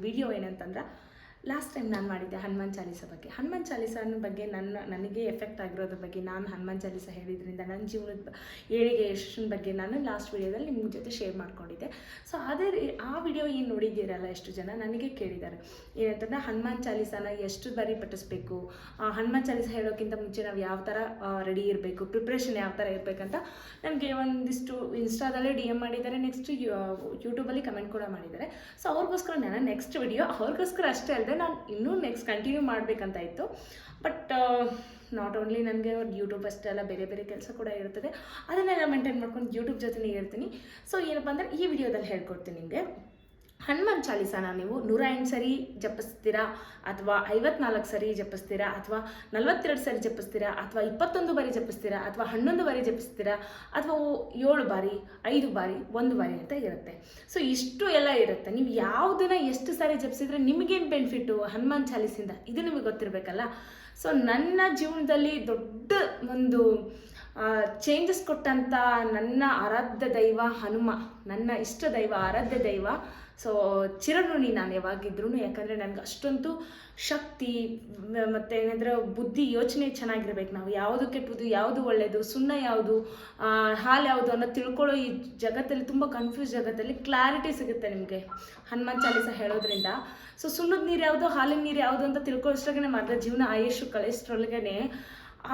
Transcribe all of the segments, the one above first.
Video ಏನಂತಂದ್ರೆ last time ನಾನು ಮಾಡಿದ್ದೆ ಹನುಮಾನ್ ಚಾಲೀಸ ಬಗ್ಗೆ. ಹನುಮಾನ್ ಚಾಲೀಸನ ಬಗ್ಗೆ ನನ್ನ, ನನಗೆ ಎಫೆಕ್ಟ್ ಆಗಿರೋದ್ರ ಬಗ್ಗೆ ನಾನು ಹನುಮಾನ್ ಚಾಲೀಸ ಹೇಳಿದ್ರಿಂದ ನನ್ನ ಜೀವನದ ಏಳಿಗೆ ಯಶಸ್ಸಿನ ಬಗ್ಗೆ ನಾನು ಲಾಸ್ಟ್ ವಿಡಿಯೋದಲ್ಲಿ ನಿಮ್ಮ ಜೊತೆ ಶೇರ್ ಮಾಡ್ಕೊಂಡಿದ್ದೆ. ಸೊ ಅದೇ ಆ ವಿಡಿಯೋ ಏನು ನೋಡಿದ್ದೀರಲ್ಲ ಎಷ್ಟು ಜನ ನನಗೆ ಕೇಳಿದ್ದಾರೆ. ಏನಂತಂದ್ರೆ ಹನುಮಾನ್ ಚಾಲೀಸನ ಎಷ್ಟು ಬಾರಿ ಪಠಿಸ್ಬೇಕು? ಹನುಮಾನ್ ಚಾಲೀಸ ಹೇಳೋಕ್ಕಿಂತ ಮುಂಚೆ ನಾವು ಯಾವ ಥರ ರೆಡಿ ಇರಬೇಕು? ಪ್ರಿಪ್ರೇಷನ್ ಯಾವ ಥರ ಇರಬೇಕಂತ ನನಗೆ ಒಂದಿಷ್ಟು ಇನ್ಸ್ಟಾದಲ್ಲೇ ಡಿ ಎಂ ಮಾಡಿದ್ದಾರೆ. ನೆಕ್ಸ್ಟ್ ಯೂಟ್ಯೂಬಲ್ಲಿ ಕಮೆಂಟ್ ಕೂಡ ಮಾಡಿದ್ದಾರೆ. ಸೊ ಅವ್ರಿಗೋಸ್ಕರ ನಾನು ನೆಕ್ಸ್ಟ್ ವಿಡಿಯೋ ಅವ್ರಿಗೋಸ್ಕರ ಅಷ್ಟೇ ಅಲ್ಲದೆ ನಾನು ಇನ್ನೂ ನೆಕ್ಸ್ಟ್ ಕಂಟಿನ್ಯೂ ಮಾಡಬೇಕಂತ ಇತ್ತು. ಬಟ್ ನಾಟ್ ಓನ್ಲಿ ನನಗೆ ಯೂಟ್ಯೂಬ್ ಅಷ್ಟೇ ಅಲ್ಲ ಬೇರೆ ಬೇರೆ ಕೆಲಸ ಕೂಡ ಇರ್ತದೆ. ಅದನ್ನೆಲ್ಲ ಮೇಂಟೈನ್ ಮಾಡ್ಕೊಂಡು ಯೂಟ್ಯೂಬ್ ಜೊತೆನೇ ಇರ್ತೀನಿ. ಸೊ ಏನಪ್ಪ ಅಂದರೆ ಈ ವಿಡಿಯೋದಲ್ಲಿ ಹೇಳ್ಕೊಡ್ತೀನಿ ನಿಮಗೆ. ಹನುಮಾನ್ ಚಾಲಿಸಾನ ನೀವು ನೂರ ಎಂಟು ಸರಿ ಜಪಿಸ್ತೀರಾ ಅಥವಾ ಐವತ್ನಾಲ್ಕು ಸರಿ ಜಪಿಸ್ತೀರಾ ಅಥವಾ ನಲ್ವತ್ತೆರಡು ಸರಿ ಜಪಿಸ್ತೀರಾ ಅಥವಾ ಇಪ್ಪತ್ತೊಂದು ಬಾರಿ ಜಪಿಸ್ತೀರಾ ಅಥವಾ ಹನ್ನೊಂದು ಬಾರಿ ಜಪಿಸ್ತೀರಾ ಅಥವಾ ಏಳು ಬಾರಿ, ಐದು ಬಾರಿ, ಒಂದು ಬಾರಿ ಅಂತ ಇರುತ್ತೆ. ಸೊ ಇಷ್ಟು ಎಲ್ಲ ಇರುತ್ತೆ. ನೀವು ಯಾವುದನ್ನ ಎಷ್ಟು ಸಾರಿ ಜಪಿಸಿದ್ರೆ ನಿಮಗೇನು ಬೆನಿಫಿಟ್ಟು ಹನುಮಾನ್ ಚಾಲಿಸಿಂದ? ಇದು ನಿಮಗೆ ಗೊತ್ತಿರಬೇಕಲ್ಲ. ಸೊ ನನ್ನ ಜೀವನದಲ್ಲಿ ದೊಡ್ಡ ಒಂದು ಚೇಂಜಸ್ ಕೊಟ್ಟಂಥ ನನ್ನ ಆರಾಧ್ಯ ದೈವ ಹನುಮ, ನನ್ನ ಇಷ್ಟ ದೈವ ಆರಾಧ್ಯ ದೈವ ಸೊ ಚಿರಋಣಿ ನಾನು ಯಾವಾಗಿದ್ರು ಯಾಕಂದರೆ ನನಗೆ ಅಷ್ಟೊಂದು ಶಕ್ತಿ ಮತ್ತು ಏನಂದರೆ ಬುದ್ಧಿ, ಯೋಚನೆ ಚೆನ್ನಾಗಿರ್ಬೇಕು ನಾವು. ಯಾವುದು ಕೆಟ್ಟದ್ದು ಯಾವುದು ಒಳ್ಳೆಯದು ಸುಣ್ಣ ಯಾವುದು ಹಾಲು ಯಾವುದು ಅನ್ನೋ ತಿಳ್ಕೊಳ್ಳೋ ಈ ಜಗತ್ತಲ್ಲಿ ತುಂಬ ಕನ್ಫ್ಯೂಸ್ ಜಗತ್ತಲ್ಲಿ ಕ್ಲಾರಿಟಿ ಸಿಗುತ್ತೆ ನಿಮಗೆ. ಹನುಮಾನ್ ಚಾಲೀಸ ಹೇಳೋದ್ರಿಂದ. ಸೊ ಸುಣ್ಣದ ನೀರು ಯಾವುದು, ಹಾಲಿನ ನೀರು ಯಾವುದು ಅಂತ ತಿಳ್ಕೊಳ್ಳೋಷ್ಟ್ರಾಗೆ ಮಾಡಿದ್ರೆ ಜೀವನ ಆಯುಷು ಕಳಿಸ್ಟ್ರೊಳಗೇ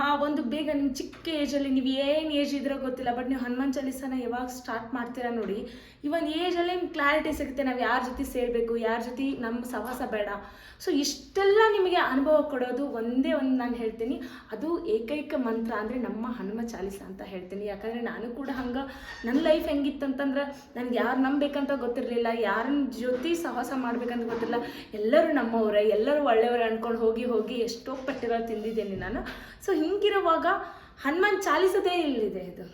ಆ ಒಂದು ಬೇಗ ನಿಮ್ಮ ಚಿಕ್ಕ ಏಜಲ್ಲಿ ನೀವು ಏನು ಏಜ್ ಇದ್ರೋ ಗೊತ್ತಿಲ್ಲ ಬಟ್ ನೀವು ಹನುಮಾನ್ ಚಾಲೀಸನ ಯಾವಾಗ ಸ್ಟಾರ್ಟ್ ಮಾಡ್ತೀರಾ ನೋಡಿ ಈ ಒಂದು ಏಜಲ್ಲಿ ಕ್ಲಾರಿಟಿ ಸಿಗುತ್ತೆ, ನಾವು ಯಾರ ಜೊತೆ ಸೇರಬೇಕು, ಯಾರ ಜೊತೆ ನಮ್ಮ ಸಹವಾಸ ಬೇಡ. ಸೊ ಇಷ್ಟೆಲ್ಲ ನಿಮಗೆ ಅನುಭವ ಕೊಡೋದು ಒಂದೇ ಒಂದು ನಾನು ಹೇಳ್ತೀನಿ. ಅದು ಏಕೈಕ ಮಂತ್ರ ಅಂದರೆ ನಮ್ಮ ಹನುಮ ಚಾಲಿಸ ಅಂತ ಹೇಳ್ತೀನಿ. ಯಾಕಂದರೆ ನಾನು ಕೂಡ ಹಂಗೆ ನನ್ನ ಲೈಫ್ ಹೆಂಗಿತ್ತಂತಂದ್ರೆ ನನಗೆ ಯಾರು ನಂಬೇಕಂತ ಗೊತ್ತಿರಲಿಲ್ಲ ಯಾರನ್ನ ಜೊತೆ ಸಹವಾಸ ಮಾಡ್ಬೇಕಂತ ಗೊತ್ತಿರಲಿಲ್ಲ. ಎಲ್ಲರೂ ನಮ್ಮವರೇ, ಎಲ್ಲರೂ ಒಳ್ಳೆಯವರೇ ಅಂದ್ಕೊಂಡು ಹೋಗಿ ಹೋಗಿ ಎಷ್ಟೋ ಪಟ್ಟೆಗಳು ತಿಂದಿದ್ದೇನೆ ನಾನು. ಸೊ ಹಿಂಗಿರುವಾಗ ಹನುಮಾನ್ ಚಾಲಿಸದೇ ಇಲ್ಲಿದೆ ಇದು.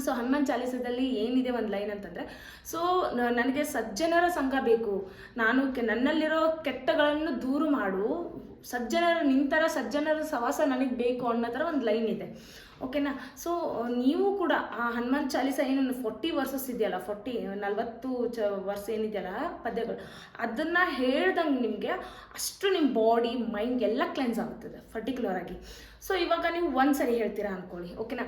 ಸೊ ಹನುಮಾನ್ ಚಾಲೀಸದಲ್ಲಿ ಏನಿದೆ ಒಂದು ಲೈನ್ ಅಂತಂದರೆ, ಸೊ ನನಗೆ ಸಜ್ಜನರ ಸಂಘ ಬೇಕು. ನಾನು ಕೆ- ನನ್ನಲ್ಲಿರೋ ಕೆಟ್ಟಗಳನ್ನು ದೂರು ಮಾಡು. ಸಜ್ಜನರ, ನಿಂತರ ಸಜ್ಜನರ ಸವಾಸ ನನಗೆ ಬೇಕು ಅನ್ನೋ ಥರ ಒಂದು ಲೈನ್ ಇದೆ. ಓಕೆನಾ ಸೊ ನೀವು ಕೂಡ ಆ ಹನುಮಾನ್ ಚಾಲೀಸ ಏನು ಫೋರ್ಟಿ ವರ್ಸಸ್ ಇದೆಯಲ್ಲ ಫೋರ್ಟಿ ನಲ್ವತ್ತು ಚ ವರ್ಷ ಏನಿದೆಯಲ್ಲ, ಪದ್ಯಗಳು, ಅದನ್ನು ಹೇಳ್ದಂಗೆ ನಿಮಗೆ ಅಷ್ಟು ನಿಮ್ಮ ಬಾಡಿ ಮೈಂಡ್ ಎಲ್ಲ ಕ್ಲೆನ್ಸ್ ಆಗುತ್ತದೆ ಪರ್ಟಿಕ್ಯುಲರ್ ಆಗಿ. ಸೊ ಇವಾಗ ನೀವು ಒಂದು ಸರಿ ಹೇಳ್ತೀರಾ ಅಂದ್ಕೊಳ್ಳಿ ಓಕೆನಾ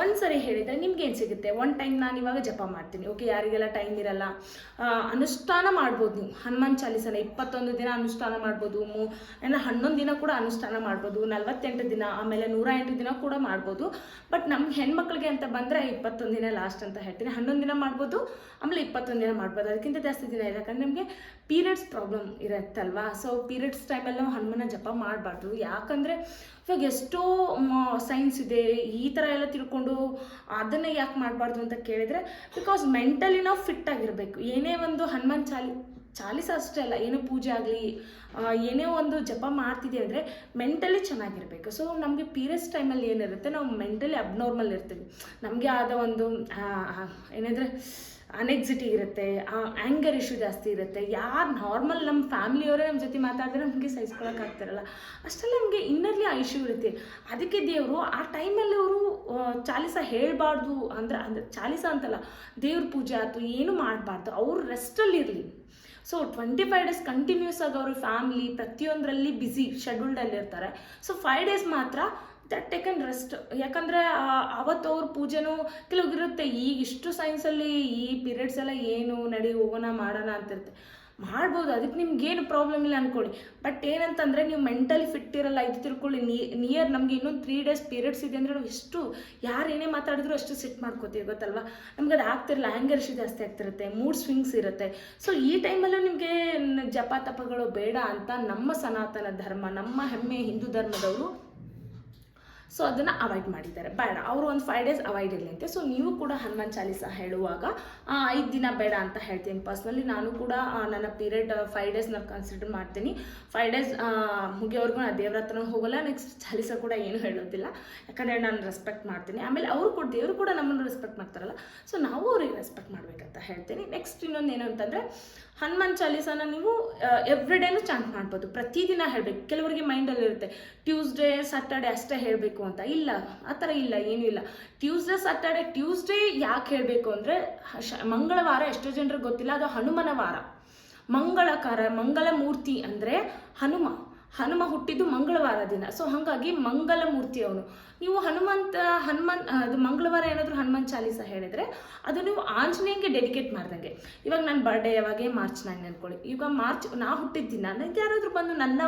ಒಂದು ಸರಿ ಹೇಳಿದರೆ ನಿಮ್ಗೆ ಏನು ಸಿಗುತ್ತೆ? ಒನ್ ಟೈಮ್ ನಾನು ಇವಾಗ ಜಪ ಮಾಡ್ತೀನಿ ಓಕೆ ಯಾರಿಗೆಲ್ಲ ಟೈಮ್ ಇರಲ್ಲ ಅನುಷ್ಠಾನ ಮಾಡ್ಬೋದು ನೀವು. ಹನುಮಾನ್ ಚಾಲೀಸನ ಇಪ್ಪತ್ತೊಂದು ದಿನ ಅನುಷ್ಠಾನ ಮಾಡ್ಬೋದು, ಮೂ, ಏನ ಹನ್ನೊಂದು ದಿನ ಕೂಡ ಅನುಷ್ಠಾನ ಮಾಡ್ಬೋದು, ನಲ್ವತ್ತೆಂಟು ದಿನ, ಆಮೇಲೆ ನೂರ ಎಂಟು ದಿನ ಕೂಡ ಮಾಡ್ಬೋದು. ಬಟ್ ನಮ್ಮ ಹೆಣ್ಮಕ್ಳಿಗೆ ಅಂತ ಬಂದರೆ ಇಪ್ಪತ್ತೊಂದು ದಿನ ಲಾಸ್ಟ್ ಅಂತ ಹೇಳ್ತೀನಿ. ಹನ್ನೊಂದು ದಿನ ಮಾಡ್ಬೋದು, ಆಮೇಲೆ ಇಪ್ಪತ್ತೊಂದು ದಿನ ಮಾಡ್ಬೋದು. ಅದಕ್ಕಿಂತ ಜಾಸ್ತಿ ದಿನ ಇಲ್ಲ. ಯಾಕಂದರೆ ನಿಮಗೆ ಪೀರಿಯಡ್ಸ್ ಪ್ರಾಬ್ಲಮ್ ಇರುತ್ತಲ್ವಾ? ಸೊ ಪೀರಿಯಡ್ಸ್ ಟೈಮಲ್ಲಿ ನಾವು ಹನುಮನ ಜಪ ಮಾಡಬಾರ್ದು. ಯಾಕಂದರೆ ಇವಾಗ ಎಷ್ಟೋ ಸೈನ್ಸ್ ಇದೆ, ಈ ಥರ ಎಲ್ಲ ತಿಳ್ಕೊಂಡು ಅದನ್ನೇ ಯಾಕೆ ಮಾಡಬಾರ್ದು ಅಂತ ಕೇಳಿದರೆ ಬಿಕಾಸ್ ಮೆಂಟಲಿ ನಾವು ಫಿಟ್ ಆಗಿರಬೇಕು. ಏನೇ ಒಂದು ಹನುಮಾನ್ ಚಾಲಿ, ಚಾಲಿಸ ಅಷ್ಟೇ ಅಲ್ಲ, ಏನೋ ಪೂಜೆ ಆಗಲಿ ಏನೇ ಒಂದು ಜಪ ಮಾಡ್ತಿದೆ ಅಂದರೆ ಮೆಂಟಲಿ ಚೆನ್ನಾಗಿರಬೇಕು. ಸೊ ನಮಗೆ ಪೀರಿಯಡ್ಸ್ ಟೈಮಲ್ಲಿ ಏನಿರುತ್ತೆ, ನಾವು ಮೆಂಟಲಿ ಅಬ್ನಾರ್ಮಲ್ ಇರ್ತೀವಿ. ನಮಗೆ ಆದ ಒಂದು ಏನಂದರೆ ಅನೆಕ್ಸಿಟಿ ಇರುತ್ತೆ, ಆ ಆ್ಯಂಗರ್ ಇಶ್ಯೂ ಜಾಸ್ತಿ ಇರುತ್ತೆ. ಯಾರು ನಾರ್ಮಲ್ ನಮ್ಮ ಫ್ಯಾಮಿಲಿಯವರೇ ನಮ್ಮ ಜೊತೆ ಮಾತಾಡಿದ್ರೆ ನಮಗೆ ಸಹಿಸ್ಕೊಳಕ್ಕೆ ಆಗ್ತಿರಲ್ಲ. ಅಷ್ಟೆಲ್ಲ ನಮಗೆ ಇನ್ನರ್ಲಿ ಆ ಇಶ್ಯೂ ಇರುತ್ತೆ. ಅದಕ್ಕೆ ದೇವರು ಆ ಟೈಮಲ್ಲಿ ಅವರು ಚಾಲಿಸ ಹೇಳಬಾರ್ದು ಅಂದ್ರೆ, ಅಂದರೆ ಚಾಲಿಸ ಅಂತಲ್ಲ, ದೇವ್ರ ಪೂಜೆ ಆಯಿತು ಏನು ಮಾಡಬಾರ್ದು, ಅವರು ರೆಸ್ಟಲ್ಲಿ ಇರಲಿ. So twenty five days continuous ಆಗಿ ಅವರು ಫ್ಯಾಮಿಲಿ ಪ್ರತಿಯೊಂದರಲ್ಲಿ ಬ್ಯುಸಿ ಶೆಡ್ಯೂಲ್ಡಲ್ಲಿ ಇರ್ತಾರೆ. ಸೊ ಫೈವ್ ಡೇಸ್ ಮಾತ್ರ ದಟ್ ಟೇಕನ್ ರೆಸ್ಟ್ ಯಾಕಂದರೆ ಅವತ್ತು ಅವ್ರ ಪೂಜೆನೂ ಕೆಲವ್ಗಿರುತ್ತೆ, ಈಗ ಇಷ್ಟು ಸೈನ್ಸಲ್ಲಿ ಈ ಪೀರಿಯಡ್ಸ್ ಎಲ್ಲ ಏನು ನಡಿ, ಹೋಗೋಣ, ಮಾಡೋಣ ಅಂತಿರುತ್ತೆ. ಮಾಡ್ಬೋದು, ಅದಕ್ಕೆ ನಿಮ್ಗೇನು ಪ್ರಾಬ್ಲಮ್ ಇಲ್ಲ ಅಂದ್ಕೊಳ್ಳಿ ಬಟ್ ಏನಂತಂದರೆ, ನೀವು ಮೆಂಟಲಿ ಫಿಟ್ ಇರಲ್ಲ, ಇದು ತಿಳ್ಕೊಳ್ಳಿ. ನಿಯರ್ ನಮಗೆ ಇನ್ನೊಂದು ತ್ರೀ ಡೇಸ್ ಪೀರಿಯಡ್ಸ್ ಇದೆ ಅಂದರೆ ಎಷ್ಟು, ಯಾರು ಏನೇ ಮಾತಾಡಿದ್ರು ಅಷ್ಟು ಸಿಟ್ ಮಾಡ್ಕೋತೀವಿ, ಗೊತ್ತಲ್ವಾ? ನಮ್ಗೆ ಅದು ಆಗ್ತಿರಲ್ಲ ಆ್ಯಂಗರ್ ಇಶ್ಯೂ ಜಾಸ್ತಿ ಆಗ್ತಿರುತ್ತೆ ಮೂಡ್ ಸ್ವಿಂಗ್ಸ್ ಇರುತ್ತೆ. ಸೊ ಈ ಟೈಮಲ್ಲೂ ನಿಮಗೆ ಜಪ ತಪಗಳು ಬೇಡ ಅಂತ ನಮ್ಮ ಸನಾತನ ಧರ್ಮ, ನಮ್ಮ ಹೆಮ್ಮೆ ಹಿಂದೂ ಧರ್ಮದವರು ಸೊ ಅದನ್ನು ಅವಾಯ್ಡ್ ಮಾಡಿದ್ದಾರೆ. ಬೇಡ, ಅವರು ಒಂದು ಫೈವ್ ಡೇಸ್ ಅವಾಯ್ಡ್ ಇರಲಿ ಅಂತೆ. ಸೊ ನೀವು ಕೂಡ ಹನುಮಾನ್ ಚಾಲೀಸ ಹೇಳುವಾಗ ಐದು ದಿನ ಬೇಡ ಅಂತ ಹೇಳ್ತೀನಿ. ಪರ್ಸ್ನಲಿ ನಾನು ಕೂಡ ನನ್ನ ಪೀರಿಯಡ್ ಫೈವ್ ಡೇಸ್ ನಾನು ಕನ್ಸಿಡರ್ ಮಾಡ್ತೀನಿ. ಫೈವ್ ಡೇಸ್ ಮುಗಿಯೋವರೆಗೂ ನಾನು ದೇವ್ರ ಹತ್ರನೂ ಹೋಗಲ್ಲ. ನೆಕ್ಸ್ಟ್ ಚಾಲೀಸ ಕೂಡ ಏನು ಹೇಳೋದಿಲ್ಲ. ಯಾಕಂದರೆ ನಾನು ರೆಸ್ಪೆಕ್ಟ್ ಮಾಡ್ತೀನಿ. ಆಮೇಲೆ ಅವರು ಕೂಡ, ದೇವರು ಕೂಡ ನಮ್ಮನ್ನು ರೆಸ್ಪೆಕ್ಟ್ ಮಾಡ್ತಾರಲ್ಲ. ಸೊ ನಾವು ಅವ್ರಿಗೆ ರೆಸ್ಪೆಕ್ಟ್ ಮಾಡಬೇಕಂತ ಹೇಳ್ತೀನಿ. ನೆಕ್ಸ್ಟ್ ಇನ್ನೊಂದು ಏನು ಅಂತಂದರೆ ಹನುಮಾನ್ ಚಾಲೀಸನ ನೀವು ಎವ್ರಿ ಡೇನು ಚಾಂಟ್ ಮಾಡ್ಬೋದು. ಪ್ರತಿದಿನ ಹೇಳಬೇಕು. ಕೆಲವರಿಗೆ ಮೈಂಡಲ್ಲಿ ಇರುತ್ತೆ. ಟ್ಯೂಸ್ಡೇ ಸ್ಯಾಟರ್ಡೆ ಅಷ್ಟೇ ಹೇಳಬೇಕು ಅಂತ. ಇಲ್ಲ, ಆ ಥರ ಇಲ್ಲ, ಏನೂ ಇಲ್ಲ. ಟ್ಯೂಸ್ಡೇ ಸ್ಯಾಟರ್ಡೆ ಟ್ಯೂಸ್ಡೇ ಯಾಕೆ ಹೇಳಬೇಕು ಅಂದರೆ ಮಂಗಳವಾರ ಎಷ್ಟೋ ಜನರಿಗೆ ಗೊತ್ತಿಲ್ಲ, ಅದು ಹನುಮನ ವಾರ. ಮಂಗಳಕಾರ ಮಂಗಳ ಮೂರ್ತಿ ಅಂದರೆ ಹನುಮ. ಹನುಮ ಹುಟ್ಟಿದ್ದು ಮಂಗಳವಾರ ದಿನ. ಸೊ ಹಾಗಾಗಿ ಮಂಗಲ ಮೂರ್ತಿ ಅವನು. ನೀವು ಹನುಮಂತ, ಹನುಮನ್ ಅದು ಮಂಗಳವಾರ ಏನಾದರೂ ಹನುಮಾನ್ ಚಾಲೀಸ ಹೇಳಿದರೆ ಅದು ನೀವು ಆಂಜನೇಯಂಗೆ ಡೆಡಿಕೇಟ್ ಮಾಡ್ದಂಗೆ. ಇವಾಗ ನನ್ನ ಬರ್ಡೇ ಯಾವಾಗೆ? ಮಾರ್ಚ್ ನೈನ್ ಅಂದ್ಕೊಳ್ಳಿ ಈಗ ಮಾರ್ಚ್ ನಾ ಹುಟ್ಟಿದ ದಿನ ನನಗೆ ಯಾರಾದರೂ ಬಂದು ನನ್ನ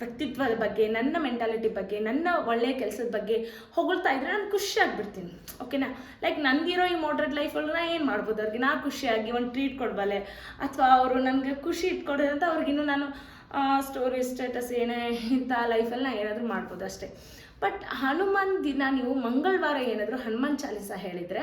ವ್ಯಕ್ತಿತ್ವದ ಬಗ್ಗೆ, ನನ್ನ ಮೆಂಟಾಲಿಟಿ ಬಗ್ಗೆ, ನನ್ನ ಒಳ್ಳೆಯ ಕೆಲಸದ ಬಗ್ಗೆ ಹೊಗಳ್ತಾ ಇದ್ರೆ ನಾನು ಖುಷಿ ಆಗ್ಬಿಡ್ತೀನಿ. ಓಕೆನಾ ಲೈಕ್ ನನಗಿರೋ ಈ ಮಾಡ್ರೇಟ್ ಲೈಫಲ್ಲಿ ನಾ ಏನು ಮಾಡ್ಬೋದು? ಅವ್ರಿಗೆ ನಾ ಖುಷಿಯಾಗಿ ಒಂದು ಟ್ರೀಟ್ ಕೊಡ್ಬಲ್ಲೆ. ಅಥವಾ ಅವರು ನನಗೆ ಖುಷಿ ಇಟ್ಕೊಡೋದಂತ ಅವ್ರಿಗಿನ್ನೂ ನಾನು ಸ್ಟೋರಿ ಸ್ಟೇಟಸ್ ಏನೇ ಇಂಥ ಲೈಫಲ್ಲಿ ನಾ ಏನಾದರೂ ಮಾಡ್ಬೋದು ಅಷ್ಟೇ. ಬಟ್ ಹನುಮಾನ್ ದಿನ ನೀವು ಮಂಗಳವಾರ ಏನಾದರೂ ಹನುಮಾನ್ ಚಾಲೀಸ ಹೇಳಿದರೆ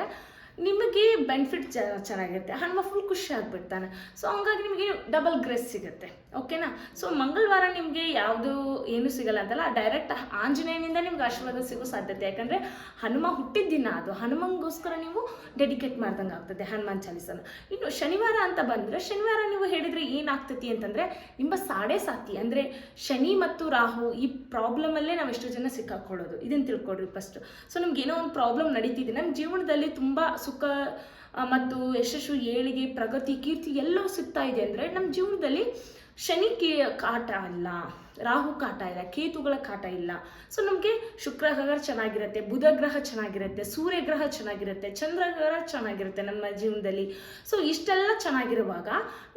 ನಿಮಗೆ ಬೆನಿಫಿಟ್ ಚೆನ್ನಾಗಿರುತ್ತೆ. ಹನುಮ ಫುಲ್ ಖುಷಿ ಆಗಿಬಿಡ್ತಾನೆ. ಸೊ ಹಂಗಾಗಿ ನಿಮಗೆ ಡಬಲ್ ಗ್ರೆಸ್ ಸಿಗುತ್ತೆ. ಓಕೆನಾ ಸೊ ಮಂಗಳವಾರ ನಿಮಗೆ ಯಾವುದು ಏನು ಸಿಗಲ್ಲ ಅಂತಲ್ಲ ಡೈರೆಕ್ಟ್ ಆಂಜನೇಯನಿಂದ ನಿಮ್ಗೆ ಆಶೀರ್ವಾದ ಸಿಗೋ ಸಾಧ್ಯತೆ. ಯಾಕಂದರೆ ಹನುಮ ಹುಟ್ಟಿದ ದಿನ ಅದು. ಹನುಮಂಗೋಸ್ಕರ ನೀವು ಡೆಡಿಕೇಟ್ ಮಾಡ್ದಂಗೆ ಆಗ್ತದೆ ಹನುಮಾನ್ ಚಾಲೀಸನ. ಇನ್ನು ಶನಿವಾರ ಅಂತ ಬಂದರೆ, ಶನಿವಾರ ನೀವು ಹೇಳಿದರೆ ಏನಾಗ್ತತಿ ಅಂತಂದರೆ, ನಿಮ್ಮ ಸಾಡೆ ಸಾತಿ, ಅಂದರೆ ಶನಿ ಮತ್ತು ರಾಹು ಈ ಪ್ರಾಬ್ಲಮಲ್ಲೇ ನಾವು ಎಷ್ಟೋ ಜನ ಸಿಕ್ಕಾಕೊಳ್ಳೋದು. ಇದನ್ನು ತಿಳ್ಕೊಡ್ರಿ ಫಸ್ಟ್ ಸೊ ನಿಮ್ಗೆ ಏನೋ ಒಂದು ಪ್ರಾಬ್ಲಮ್ ನಡೀತಿದೆ. ನಮ್ಮ ಜೀವನದಲ್ಲಿ ತುಂಬ ಸುಖ ಮತ್ತು ಯಶಸ್ಸು, ಏಳಿಗೆ, ಪ್ರಗತಿ, ಕೀರ್ತಿ ಎಲ್ಲವೂ ಸಿಗ್ತಾ ಇದೆ ಅಂದರೆ ನಮ್ಮ ಜೀವನದಲ್ಲಿ ಶನಿ ಕಾಟ ಇಲ್ಲ ರಾಹು ಕಾಟ ಇಲ್ಲ, ಕೇತುಗಳ ಕಾಟ ಇಲ್ಲ. ಸೊ ನಮಗೆ ಶುಕ್ರ ಗ್ರಹ ಚೆನ್ನಾಗಿರುತ್ತೆ, ಬುಧ ಗ್ರಹ ಚೆನ್ನಾಗಿರುತ್ತೆ, ಸೂರ್ಯ ಗ್ರಹ ಚೆನ್ನಾಗಿರುತ್ತೆ, ಚಂದ್ರ ಗ್ರಹ ಚೆನ್ನಾಗಿರುತ್ತೆ ನಮ್ಮ ಜೀವನದಲ್ಲಿ. ಸೊ ಇಷ್ಟೆಲ್ಲ ಚೆನ್ನಾಗಿರುವಾಗ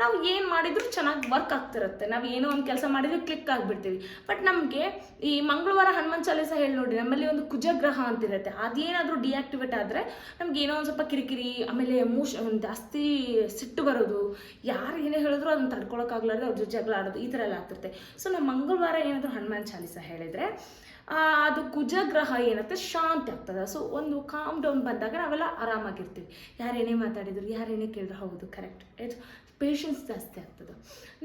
ನಾವು ಏನು ಮಾಡಿದ್ರು ಚೆನ್ನಾಗಿ ವರ್ಕ್ ಆಗ್ತಿರುತ್ತೆ. ನಾವು ಏನೋ ಒಂದು ಕೆಲಸ ಮಾಡಿದ್ರೆ ಕ್ಲಿಕ್ ಆಗಿಬಿಡ್ತೀವಿ. ಬಟ್ ನಮಗೆ ಈ ಮಂಗಳವಾರ ಹನುಮಾನ್ ಚಾಲೀಸ ಹೇಳಿ ನೋಡಿ, ನಮ್ಮಲ್ಲಿ ಒಂದು ಕುಜ ಗ್ರಹ ಅಂತಿರುತ್ತೆ. ಅದೇನಾದರೂ ಡಿಆಕ್ಟಿವೇಟ್ ಆದರೆ ನಮ್ಗೆ ಏನೋ ಒಂದು ಸ್ವಲ್ಪ ಕಿರಿಕಿರಿ, ಆಮೇಲೆ ಎಮೋಷ್ ಜಾಸ್ತಿ ಸಿಟ್ಟು ಬರೋದು, ಯಾರು ಏನೇ ಹೇಳಿದ್ರು ಅದನ್ನ ತಡ್ಕೊಳಕ್ಕಾಗ್ಲಾರ್ದು ಅವ್ರ ಜೊತೆ ಜಗಳ ಆಡೋದು, ಈ ಥರ ಎಲ್ಲ ಆಗ್ತಿರುತ್ತೆ. ಸೊ ನಾವು ಮಂಗಳವಾರ ಏನಾದರೂ ಹನುಮಾನ್ ಚಾಲೀಸ ಹೇಳಿದರೆ ಅದು ಕುಜ ಗ್ರಹ ಏನತ್ತೆ ಶಾಂತಿ ಆಗ್ತದೆ. ಸೊ ಒಂದು ಕಾಮ್ ಡೌನ್ ಬಂದಾಗ ನಾವೆಲ್ಲ ಆರಾಮಾಗಿರ್ತೀವಿ. ಯಾರೇನೇ ಮಾತಾಡಿದ್ರು, ಯಾರೇನೇ ಕೇಳಿದ್ರು ಹೌದು ಕರೆಕ್ಟ್ ಇದು ಪೇಷನ್ಸ್ ಜಾಸ್ತಿ ಆಗ್ತದೆ.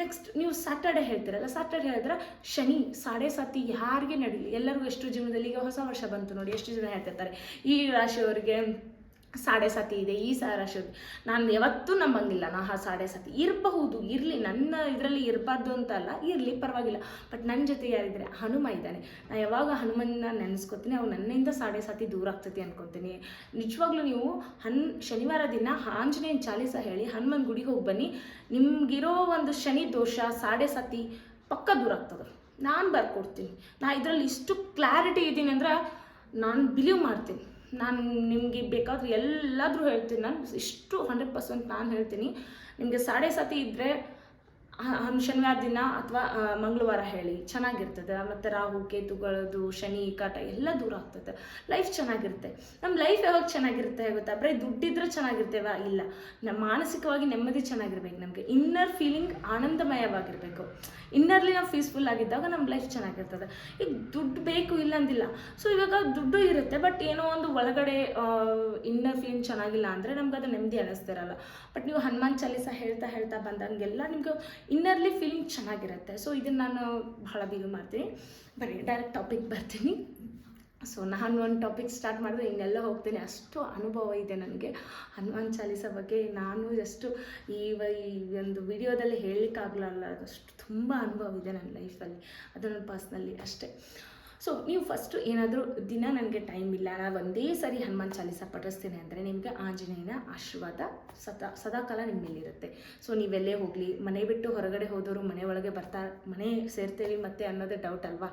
ನೆಕ್ಸ್ಟ್ ನೀವು ಸ್ಯಾಟರ್ಡೇ ಹೇಳ್ತೀರಲ್ಲ ಸ್ಯಾಟರ್ಡೇ ಹೇಳಿದ್ರೆ ಶನಿ, ಸಾಡೆ ಸಾತಿ ಯಾರಿಗೆ ನಡೀಲಿ? ಎಲ್ಲರಿಗೂ ಎಷ್ಟು ಜೀವನದಲ್ಲಿ ಈಗ ಹೊಸ ವರ್ಷ ಬಂತು ನೋಡಿ, ಎಷ್ಟು ಜನ ಹೇಳ್ತಿರ್ತಾರೆ, ಈ ರಾಶಿಯವರಿಗೆ ಸಾಡೆ ಸಾತಿ ಇದೆ, ಈ ಸಾರ ನಾನು ಯಾವತ್ತೂ ನಂಬಂಗಿಲ್ಲ ನಾ ಆ ಸಾಡೆ ಸಾತಿ ಇರಬಹುದು, ಇರಲಿ, ನನ್ನ ಇದರಲ್ಲಿ ಇರಬಾರ್ದು ಅಂತ ಅಲ್ಲ ಇರಲಿ, ಪರವಾಗಿಲ್ಲ. ಬಟ್ ನನ್ನ ಜೊತೆ ಯಾರಿದ್ರೆ ಹನುಮ ಇದ್ದಾನೆ. ನಾ ಯಾವಾಗ ಹನುಮನ್ನ ನೆನೆಸ್ಕೊತೀನಿ ಅವ್ನು ನನ್ನಿಂದ ಸಾಡೆ ಸಾತಿ ದೂರ ಆಗ್ತೈತಿ ಅನ್ಕೊತೀನಿ. ನಿಜವಾಗ್ಲೂ ನೀವು ಹನ್, ಶನಿವಾರ ದಿನ ಆಂಜನೇಯನ ಚಾಲೀಸ ಹೇಳಿ ಹನುಮನ್ ಗುಡಿಗೆ ಹೋಗಿ ಬನ್ನಿ. ನಿಮಗಿರೋ ಒಂದು ಶನಿ ದೋಷ ಸಾಡೆ ಸಾತಿ ಪಕ್ಕ ದೂರ ಆಗ್ತದೆ. ನಾನು ಬರ್ಕೊಡ್ತೀನಿ. ನಾ ಇದರಲ್ಲಿ ಇಷ್ಟು ಕ್ಲಾರಿಟಿ ಇದ್ದೀನಿ ಅಂದ್ರೆ ನಾನು ಬಿಲೀವ್ ಮಾಡ್ತೀನಿ. ನಾನು ನಿಮಗೆ ಬೇಕಾದ್ರೆ ಎಲ್ಲಾದರೂ ಹೇಳ್ತೀನಿ. ನಾನು ಇಷ್ಟು ಹಂಡ್ರೆಡ್ ಪರ್ಸೆಂಟ್ ನಾನು ಹೇಳ್ತೀನಿ. ನಿಮಗೆ ಸಾಡೆ ಸಾತಿ ಇದ್ದರೆ ಶನಿವಾರ ದಿನ ಅಥವಾ ಮಂಗಳವಾರ ಹೇಳಿ, ಚೆನ್ನಾಗಿರ್ತದೆ. ಮತ್ತು ರಾಹು ಕೇತುಗಳದು ಶನಿ, ಕಾಟ ಎಲ್ಲ ದೂರ ಆಗ್ತದೆ. ಲೈಫ್ ಚೆನ್ನಾಗಿರುತ್ತೆ. ನಮ್ಮ ಲೈಫ್ ಯಾವಾಗ ಚೆನ್ನಾಗಿರುತ್ತೆ ಗೊತ್ತಾ? ಬರೀ ದುಡ್ಡಿದ್ರೆ ಚೆನ್ನಾಗಿರ್ತೇವ? ಇಲ್ಲ. ನಮ್ಮ ಮಾನಸಿಕವಾಗಿ ನೆಮ್ಮದಿ ಚೆನ್ನಾಗಿರ್ಬೇಕು ನಮಗೆ. Inner feeling ಆನಂದಮಯವಾಗಿರಬೇಕು. ಇನ್ನರ್ಲಿ ನಾವು ಪೀಸ್ಫುಲ್ ಆಗಿದ್ದಾಗ ನಮ್ಮ ಲೈಫ್ ಚೆನ್ನಾಗಿರ್ತದೆ. ಈಗ ದುಡ್ಡು ಬೇಕು ಇಲ್ಲ ಅಂದಿಲ್ಲ. ಸೊ ಇವಾಗ ದುಡ್ಡು ಇರುತ್ತೆ ಬಟ್ ಏನೋ ಒಂದು ಒಳಗಡೆ ಇನ್ನರ್ ಫೀಲಿಂಗ್ ಚೆನ್ನಾಗಿಲ್ಲ ಅಂದರೆ ನಮ್ಗೆ ಅದು ನೆಮ್ಮದಿ ಅನ್ನಿಸ್ತಿರಲ್ಲ ಬಟ್ ನೀವು ಹನುಮಾನ್ ಚಾಲೀಸ ಹೇಳ್ತಾ ಹೇಳ್ತಾ ಬಂದಂಗೆಲ್ಲ ನಿಮ್ಗೆ ಇನ್ನರ್ಲಿ ಫೀಲಿಂಗ್ ಚೆನ್ನಾಗಿರುತ್ತೆ. ಸೊ ಇದನ್ನು ನಾನು ಬಹಳ ಬಿಲೀವ್ ಮಾಡ್ತೀನಿ. ಬರೀ ಡೈರೆಕ್ಟ್ ಟಾಪಿಕ್ ಬರ್ತೀನಿ. ಸೊ ನಾನು ಒಂದು ಟಾಪಿಕ್ ಸ್ಟಾರ್ಟ್ ಮಾಡಿದ್ರೆ ಇನ್ನೆಲ್ಲ ಹೋಗ್ತೀನಿ. ಅಷ್ಟು ಅನುಭವ ಇದೆ ನನಗೆ. ಹನುಮಾನ್ ಚಾಲೀಸ ಬಗ್ಗೆ ನಾನು ಎಷ್ಟು ಈ ಒಂದು ವಿಡಿಯೋದಲ್ಲಿ ಹೇಳಲಿಕ್ಕಾಗಲ್ಲ ಅಷ್ಟು ತುಂಬ ಅನುಭವ ಇದೆ ನನ್ನ ಲೈಫಲ್ಲಿ ಅದು ನನ್ನ ಪರ್ಸ್ನಲ್ಲಿ ಅಷ್ಟೇ. ಸೊ ನೀವು ಫಸ್ಟ್ ಏನಾದರೂ ದಿನ ನನಗೆ ಟೈಮ್ ಇಲ್ಲ, ನಾನು ಒಂದೇ ಸರಿ ಹನುಮಾನ್ ಚಾಲೀಸ ಪಠಿಸ್ತೀನಿ ಅಂದರೆ ನಿಮಗೆ ಆಂಜನೇಯನ ಆಶೀರ್ವಾದ ಸದಾ, ಸದಾಕಾಲ ನಿಮ್ಮ ಮೇಲಿರುತ್ತೆ. ಸೊ ನೀವೆಲ್ಲೇ ಹೋಗಲಿ, ಮನೆ ಬಿಟ್ಟು ಹೊರಗಡೆ ಹೋದವರು ಮನೆ ಒಳಗೆ ಬರ್ತಾ, ಮನೆ ಸೇರ್ತೇವೆ ಮತ್ತೆ ಅನ್ನೋದೇ ಡೌಟ್ ಅಲ್ವಾ?